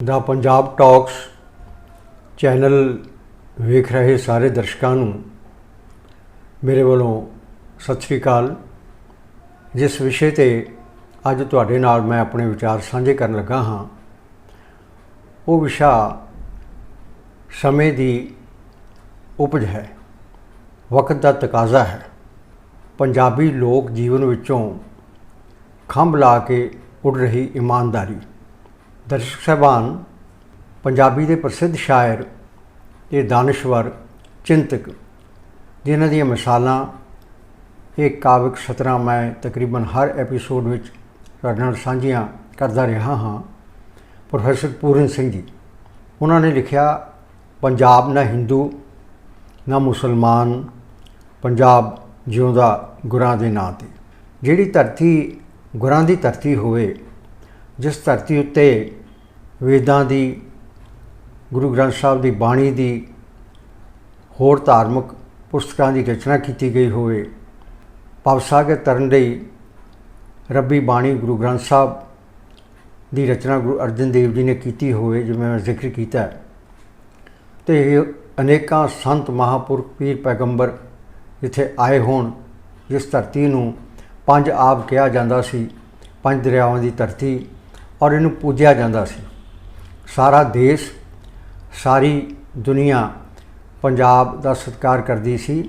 ਦਾ Punjab talks channel ਵੇਖ ਰਹੇ ਸਾਰੇ ਦਰਸ਼ਕਾਂ ਨੂੰ ਮੇਰੇ ਵੱਲੋਂ ਸਤਿ ਸ੍ਰੀ ਅਕਾਲ। ਜਿਸ ਵਿਸ਼ੇ ਤੇ ਅੱਜ ਤੁਹਾਡੇ ਨਾਲ ਮੈਂ ਆਪਣੇ ਵਿਚਾਰ ਸਾਂਝੇ ਕਰਨ ਲੱਗਾ ਹਾਂ, ਉਹ ਵਿਸ਼ਾ ਸਮੇਂ ਦੀ ਉਪਜ ਹੈ, ਵਕਤ ਦਾ ਤਕਾਜ਼ਾ ਹੈ। ਪੰਜਾਬੀ ਲੋਕ ਜੀਵਨ ਵਿੱਚੋਂ ਖੰਭ ਲਾ ਕੇ ਉੱਡ ਰਹੀ ਇਮਾਨਦਾਰੀ। ਦਰਸ਼ਕ ਸਾਹਿਬਾਨ, ਪੰਜਾਬੀ ਦੇ ਪ੍ਰਸਿੱਧ ਸ਼ਾਇਰ ਤੇ ਦਾਨਸ਼ਵਰ, ਚਿੰਤਕ, ਜਿਨ੍ਹਾਂ ਦੀਆਂ ਮਿਸਾਲਾਂ ਇਹ ਕਾਵਿਕ ਸਤਰਾਂ ਮੈਂ ਤਕਰੀਬਨ ਹਰ ਐਪੀਸੋਡ ਵਿੱਚ ਤੁਹਾਡੇ ਨਾਲ ਸਾਂਝੀਆਂ ਕਰਦਾ ਰਿਹਾ ਹਾਂ। ਪ੍ਰੋਫੈਸਰ ਪੂਰਨ ਸਿੰਘ ਜੀ, ਉਹਨਾਂ ਨੇ ਲਿਖਿਆ, ਪੰਜਾਬ ਨਾ ਹਿੰਦੂ, ਨਾ ਮੁਸਲਮਾਨ, ਪੰਜਾਬ ਜਿਉਂਦਾ ਗੁਰਾਂ ਦੇ ਨਾਂ ਤੇ। ਜਿਹੜੀ ਧਰਤੀ ਗੁਰਾਂ ਦੀ ਧਰਤੀ ਹੋਵੇ, ਜਿਸ ਧਰਤੀ ਉੱਤੇ ਵੇਦਾਂ ਦੀ, ਗੁਰੂ ਗ੍ਰੰਥ ਸਾਹਿਬ ਦੀ ਬਾਣੀ ਦੀ ਹੋਰ ਧਾਰਮਿਕ ਪੁਸਤਕਾਂ ਦੀ ਰਚਨਾ ਕੀਤੀ ਗਈ ਹੋਵੇ। ਪਵਸਾਗਰ ਤਰਨ ਲਈ ਰੱਬੀ ਬਾਣੀ ਗੁਰੂ ਗ੍ਰੰਥ ਸਾਹਿਬ ਦੀ ਰਚਨਾ ਗੁਰੂ ਅਰਜਨ ਦੇਵ ਜੀ ਨੇ ਕੀਤੀ ਹੋਵੇ, ਜਿਵੇਂ ਮੈਂ ਜ਼ਿਕਰ ਕੀਤਾ ਹੈ। ਤੇ ਇਹ ਅਨੇਕਾਂ ਸੰਤ ਮਹਾਪੁਰਖ ਪੀਰ ਪੈਗੰਬਰ ਜਿੱਥੇ ਆਏ ਹੋਣ, ਜਿਸ ਧਰਤੀ ਨੂੰ ਪੰਜ ਆਬ ਕਿਹਾ ਜਾਂਦਾ ਸੀ, ਪੰਜ ਦਰਿਆਵਾਂ ਦੀ ਧਰਤੀ, ਔਰ ਇਹਨੂੰ ਪੂਜਿਆ ਜਾਂਦਾ ਸੀ। ਸਾਰਾ ਦੇਸ਼, ਸਾਰੀ ਦੁਨੀਆ ਪੰਜਾਬ ਦਾ ਸਤਿਕਾਰ ਕਰਦੀ ਸੀ,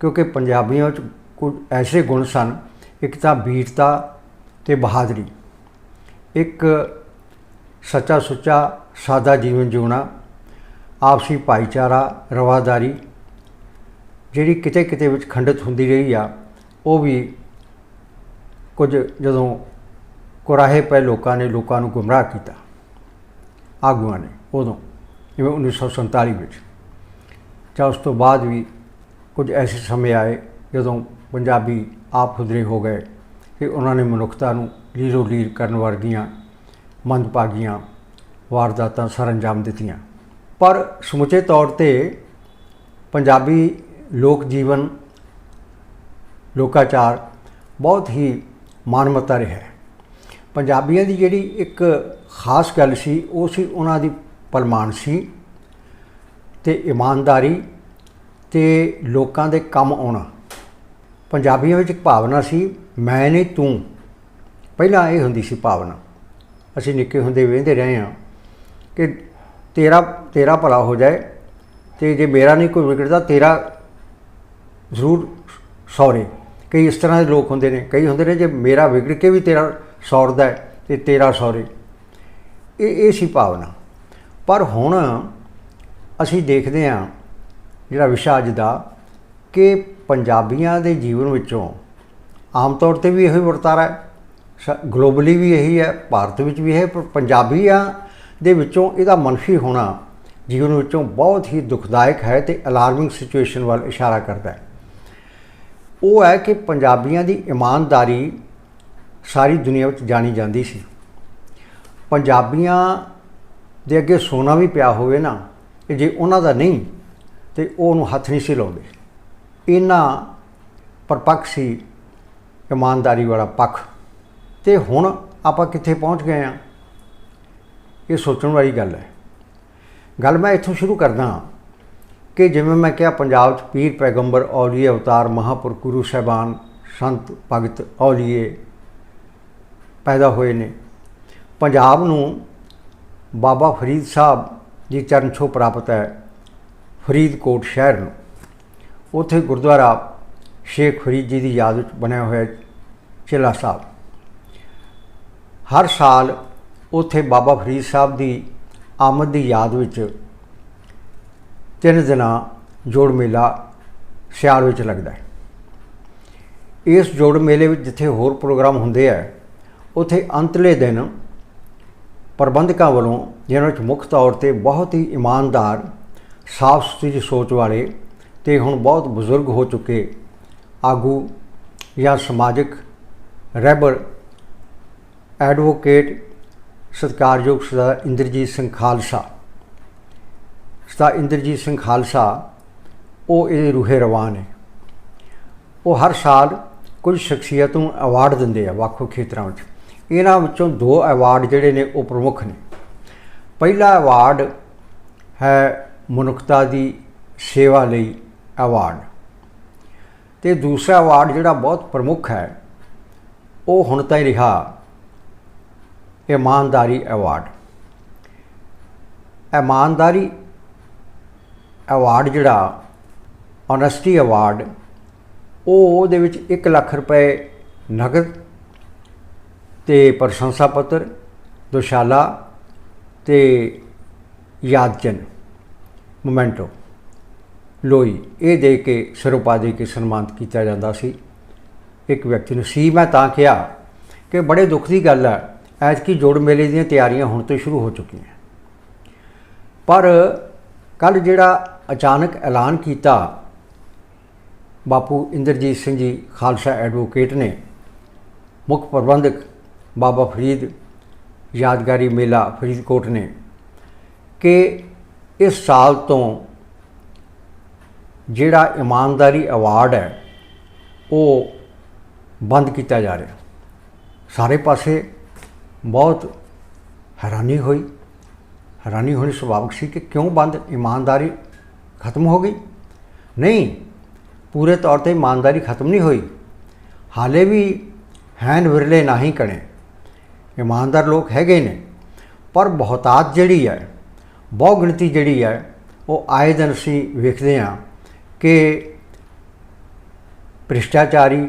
ਕਿਉਂਕਿ ਪੰਜਾਬੀਆਂ ਵਿੱਚ ਕੁਝ ਐਸੇ ਗੁਣ ਸਨ, ਇੱਕ ਤਾਂ ਵੀਰਤਾ ਤੇ ਬਹਾਦਰੀ, ਇੱਕ ਸੱਚਾ ਸੁੱਚਾ ਸਾਦਾ ਜੀਵਨ ਜਿਉਣਾ, ਆਪਸੀ ਭਾਈਚਾਰਾ, ਰਵਾਦਾਰੀ, ਜਿਹੜੀ ਕਿਤੇ ਕਿਤੇ ਵਿੱਚ ਖੰਡਿਤ ਹੁੰਦੀ ਰਹੀ ਆ, ਉਹ ਵੀ ਕੁਝ ਜਦੋਂ ਕੁਰਾਹੇ ਪਏ ਲੋਕਾਂ ਨੇ ਲੋਕਾਂ ਨੂੰ ਗੁੰਮਰਾਹ ਕੀਤਾ। ਆਗੂਆਂ ਨੇ ਉਦੋਂ ਜਿਵੇਂ 1947 ਵਿੱਚ ਜਾਂ ਉਸ ਤੋਂ ਬਾਅਦ ਵੀ ਕੁਝ ਐਸੇ ਸਮੇਂ ਆਏ ਜਦੋਂ ਪੰਜਾਬੀ ਆਪ ਖੁਦਰੇ ਹੋ ਗਏ ਕਿ ਉਹਨਾਂ ਨੇ ਮਨੁੱਖਤਾ ਨੂੰ ਲੀਰੋ ਲੀਰ ਕਰਨ ਵਰਗੀਆਂ ਮੰਦਭਾਗੀਆਂ ਵਾਰਦਾਤਾਂ ਸਰ ਅੰਜਾਮ ਦਿੱਤੀਆਂ ਪਰ ਸਮੁੱਚੇ ਤੌਰ ਤੇ ਪੰਜਾਬੀ ਲੋਕ ਜੀਵਨ ਲੋਕਾਚਾਰ ਬਹੁਤ ਹੀ ਮਾਨਮਤਾ ਰਿਹਾ ਹੈ ਪੰਜਾਬੀਆਂ ਦੀ ਜਿਹੜੀ ਇੱਕ ਖਾਸ ਗੱਲ ਸੀ, ਉਹ ਸੀ ਉਹਨਾਂ ਦੀ ਪਰਮਾਨ ਸੀ ਤੇ ਇਮਾਨਦਾਰੀ ਤੇ ਲੋਕਾਂ ਦੇ ਕੰਮ ਆਉਣਾ। ਪੰਜਾਬੀਆਂ ਵਿੱਚ ਇੱਕ ਭਾਵਨਾ ਸੀ, ਮੈਂ ਨਹੀਂ ਤੂੰ। ਪਹਿਲਾਂ ਇਹ ਹੁੰਦੀ ਸੀ ਭਾਵਨਾ। ਅਸੀਂ ਨਿੱਕੇ ਹੁੰਦੇ ਵੇਂਦੇ ਰਹੇ ਹਾਂ ਕਿ ਤੇਰਾ ਤੇਰਾ ਭਲਾ ਹੋ ਜਾਏ ਤੇ ਜੇ ਮੇਰਾ ਨਹੀਂ ਕੋਈ ਵਿਗੜਦਾ, ਤੇਰਾ ਜ਼ਰੂਰ ਸੌਰੇ। ਕਈ ਇਸ ਤਰ੍ਹਾਂ ਦੇ ਲੋਕ ਹੁੰਦੇ ਨੇ, ਕਈ ਹੁੰਦੇ ਨੇ, ਜੇ ਮੇਰਾ ਵਿਗੜ ਕੇ ਵੀ ਤੇਰਾ ਸੌਰਦਾ ਹੈ ਤੇ ਤੇਰਾ ਸੌਰੇ। ਇਹ ਇਹ ਸੀ ਭਾਵਨਾ। ਪਰ ਹੁਣ ਅਸੀਂ ਦੇਖਦੇ ਹਾਂ ਜਿਹੜਾ ਵਿਸ਼ਾ ਅੱਜ ਦਾ ਕਿ ਪੰਜਾਬੀਆਂ ਦੇ ਜੀਵਨ ਵਿੱਚੋਂ ਆਮ ਤੌਰ ਤੇ ਵੀ ਇਹੋ ਹੀ ਵਰਤਾਰਾ ਹੈ। ਗਲੋਬਲੀ ਵੀ ਇਹੀ ਹੈ, ਭਾਰਤ ਵਿੱਚ ਵੀ ਇਹ ਪਰ ਪੰਜਾਬੀਆਂ ਦੇ ਵਿੱਚੋਂ ਇਹਦਾ ਮਨਫੀ ਹੋਣਾ ਜੀਵਨ ਵਿੱਚੋਂ ਬਹੁਤ ਹੀ ਦੁਖਦਾਇਕ ਹੈ ਤੇ ਅਲਾਰਮਿੰਗ ਸਿਚੁਏਸ਼ਨ ਵੱਲ ਇਸ਼ਾਰਾ ਕਰਦਾ ਹੈ। ਉਹ ਹੈ ਕਿ ਪੰਜਾਬੀਆਂ ਦੀ ਇਮਾਨਦਾਰੀ ਸਾਰੀ ਦੁਨੀਆ ਵਿੱਚ ਜਾਣੀ ਜਾਂਦੀ ਸੀ। ਪੰਜਾਬੀਆਂ ਦੇ ਅੱਗੇ ਸੋਨਾ ਵੀ ਪਿਆ ਹੋਵੇ ਨਾ ਕਿ ਜੇ ਉਹਨਾਂ ਦਾ ਨਹੀਂ, ਤੇ ਉਹ ਉਹਨੂੰ ਹੱਥ ਨਹੀਂ ਸੀ ਲਾਉਂਦੇ। ਇਹਨਾਂ ਪਰਪੱਖ ਸੀ ਇਮਾਨਦਾਰੀ ਵਾਲਾ ਪੱਖ। ਤੇ ਹੁਣ ਆਪਾਂ ਕਿੱਥੇ ਪਹੁੰਚ ਗਏ ਆ ਇਹ ਸੋਚਣ ਵਾਲੀ ਗੱਲ ਹੈ। ਗੱਲ ਮੈਂ ਇੱਥੋਂ ਸ਼ੁਰੂ ਕਰਦਾ ਕਿ ਜਿਵੇਂ ਮੈਂ ਕਿਹਾ, ਪੰਜਾਬ 'ਚ ਪੀਰ ਪੈਗੰਬਰ, ਔਲੀਏ ਅਵਤਾਰ ਮਹਾਪੁਰਖ ਗੁਰੂ ਸਾਹਿਬਾਨ, ਸੰਤ ਭਗਤ ਔਲੀਏ ਪੈਦਾ ਹੋਏ ਨੇ। ਪੰਜਾਬ ਨੂੰ ਬਾਬਾ ਫਰੀਦ ਸਾਹਿਬ ਦੀ ਚਰਨ ਛੋਹ ਪ੍ਰਾਪਤ ਹੈ, ਫਰੀਦਕੋਟ ਸ਼ਹਿਰ ਨੂੰ। ਉੱਥੇ ਗੁਰਦੁਆਰਾ ਸ਼ੇਖ ਫਰੀਦ ਜੀ ਦੀ ਯਾਦ ਵਿੱਚ ਬਣਿਆ ਹੋਇਆ ਚਿਲਾ ਸਾਹਿਬ। ਹਰ ਸਾਲ ਉੱਥੇ ਬਾਬਾ ਫਰੀਦ ਸਾਹਿਬ ਦੀ ਆਮਦ ਦੀ ਯਾਦ ਵਿੱਚ ਤਿੰਨ ਦਿਨਾਂ ਜੋੜ ਮੇਲਾ ਸਿਆਲ ਵਿੱਚ ਲੱਗਦਾ ਹੈ। ਇਸ ਜੋੜ ਮੇਲੇ ਵਿੱਚ ਜਿੱਥੇ ਹੋਰ ਪ੍ਰੋਗਰਾਮ ਹੁੰਦੇ ਆ ਉਥੇ ਅੰਤਲੇ ਦਿਨ ਪ੍ਰਬੰਧਕਾਂ ਵੱਲੋਂ ਜਿਹਨਾਂ ਵਿੱਚ ਮੁੱਖ ਤੌਰ ਤੇ ਬਹੁਤ ਹੀ ਇਮਾਨਦਾਰ ਸਾਫ਼ ਸੁਥਰੀ ਸੋਚ ਵਾਲੇ ਤੇ ਹੁਣ ਬਹੁਤ ਬਜ਼ੁਰਗ ਹੋ ਚੁੱਕੇ ਆਗੂ ਜਾਂ ਸਮਾਜਿਕ ਰਹਿਬਰ ਐਡਵੋਕੇਟ ਸਤਿਕਾਰਯੋਗ ਸਦਾ ਇੰਦਰਜੀਤ ਸਿੰਘ ਖਾਲਸਾ। ਸਦਾ ਇੰਦਰਜੀਤ ਸਿੰਘ ਖਾਲਸਾ, ਉਹ ਇਹਦੇ ਰੂਹੇ ਰਵਾਨ ਹੈ ਉਹ ਹਰ ਸਾਲ ਕੁਝ ਸ਼ਖਸੀਅਤ ਨੂੰ ਅਵਾਰਡ ਦਿੰਦੇ ਆ ਵੱਖ ਵੱਖ ਖੇਤਰਾਂ ਵਿੱਚ। ਇਹਨਾਂ ਵਿੱਚੋਂ ਦੋ ਅਵਾਰਡ ਜਿਹੜੇ ਨੇ ਉਹ ਪ੍ਰਮੁੱਖ ਨੇ। ਪਹਿਲਾ ਅਵਾਰਡ ਹੈ ਮਨੁੱਖਤਾ ਦੀ ਸੇਵਾ ਲਈ ਅਵਾਰਡ ਤੇ ਦੂਸਰਾ ਅਵਾਰਡ ਜਿਹੜਾ ਬਹੁਤ ਪ੍ਰਮੁੱਖ ਹੈ, ਉਹ ਹੁਣ ਤਾਂ ਹੀ ਰਿਹਾ ਇਮਾਨਦਾਰੀ ਅਵਾਰਡ ਇਮਾਨਦਾਰੀ ਅਵਾਰਡ ਜਿਹੜਾ ਓਨੈਸਟੀ ਅਵਾਰਡ ਉਹ ਉਹਦੇ ਵਿੱਚ 1 ਲੱਖ ਰੁਪਏ ਨਗਦ ਤੇ ਪ੍ਰਸ਼ੰਸਾ ਪੱਤਰ, ਦੁਸ਼ਾਲਾ ਤੇ ਯਾਦ ਚਿੰਨ੍ਹ ਮੋਮੈਂਟੋ ਲੋਈ ਇਹ ਦੇ ਕੇ ਸਰੋਪਾ ਦੇ ਕੇ ਸਨਮਾਨਿਤ ਕੀਤਾ ਜਾਂਦਾ ਸੀ। ਇੱਕ ਵਿਅਕਤੀ ਨੂੰ ਸੀ ਮੈਂ ਤਾਂ ਕਿਹਾ ਕਿ ਬੜੇ ਦੁੱਖ ਦੀ ਗੱਲ ਹੈ, ਐਤਕੀ ਜੋੜ ਮੇਲੇ ਦੀਆਂ ਤਿਆਰੀਆਂ ਹੁਣ ਤੋਂ ਸ਼ੁਰੂ ਹੋ ਚੁੱਕੀਆਂ ਪਰ ਕੱਲ ਜਿਹੜਾ ਅਚਾਨਕ ਐਲਾਨ ਕੀਤਾ, ਬਾਪੂ ਇੰਦਰਜੀਤ ਸਿੰਘ ਜੀ, ਖਾਲਸਾ ਐਡਵੋਕੇਟ ਨੇ, ਮੁੱਖ ਪ੍ਰਬੰਧਕ ਬਾਬਾ ਫਰੀਦ ਯਾਦਗਾਰੀ ਮੇਲਾ ਫਰੀਦਕੋਟ ਨੇ ਕਿ ਇਸ ਸਾਲ ਤੋਂ ਜਿਹੜਾ ਇਮਾਨਦਾਰੀ ਅਵਾਰਡ ਹੈ, ਉਹ ਬੰਦ ਕੀਤਾ ਜਾ ਰਿਹਾ। ਸਾਰੇ ਪਾਸੇ ਬਹੁਤ ਹੈਰਾਨੀ ਹੋਈ। ਹੈਰਾਨੀ ਹੋਣੀ ਸੁਭਾਵਿਕ ਸੀ ਕਿ ਕਿਉਂ ਬੰਦ? ਇਮਾਨਦਾਰੀ ਖਤਮ ਹੋ ਗਈ? ਨਹੀਂ, ਪੂਰੇ ਤੌਰ ਤੇ ਇਮਾਨਦਾਰੀ ਖਤਮ ਨਹੀਂ ਹੋਈ। ਹਾਲੇ ਵੀ ਹੈਨ ਵਿਰਲੇ ਨਹੀਂ ਕਣੇ। ਇਮਾਨਦਾਰ ਲੋਕ ਹੈਗੇ ਨੇ, ਪਰ ਬਹੁਤਾਤ ਜਿਹੜੀ ਹੈ ਬਹੁ ਗਿਣਤੀ ਜਿਹੜੀ ਹੈ, ਉਹ ਆਏ ਦਿਨ ਅਸੀਂ ਵੇਖਦੇ ਹਾਂ ਕਿ ਭ੍ਰਿਸ਼ਟਾਚਾਰੀ,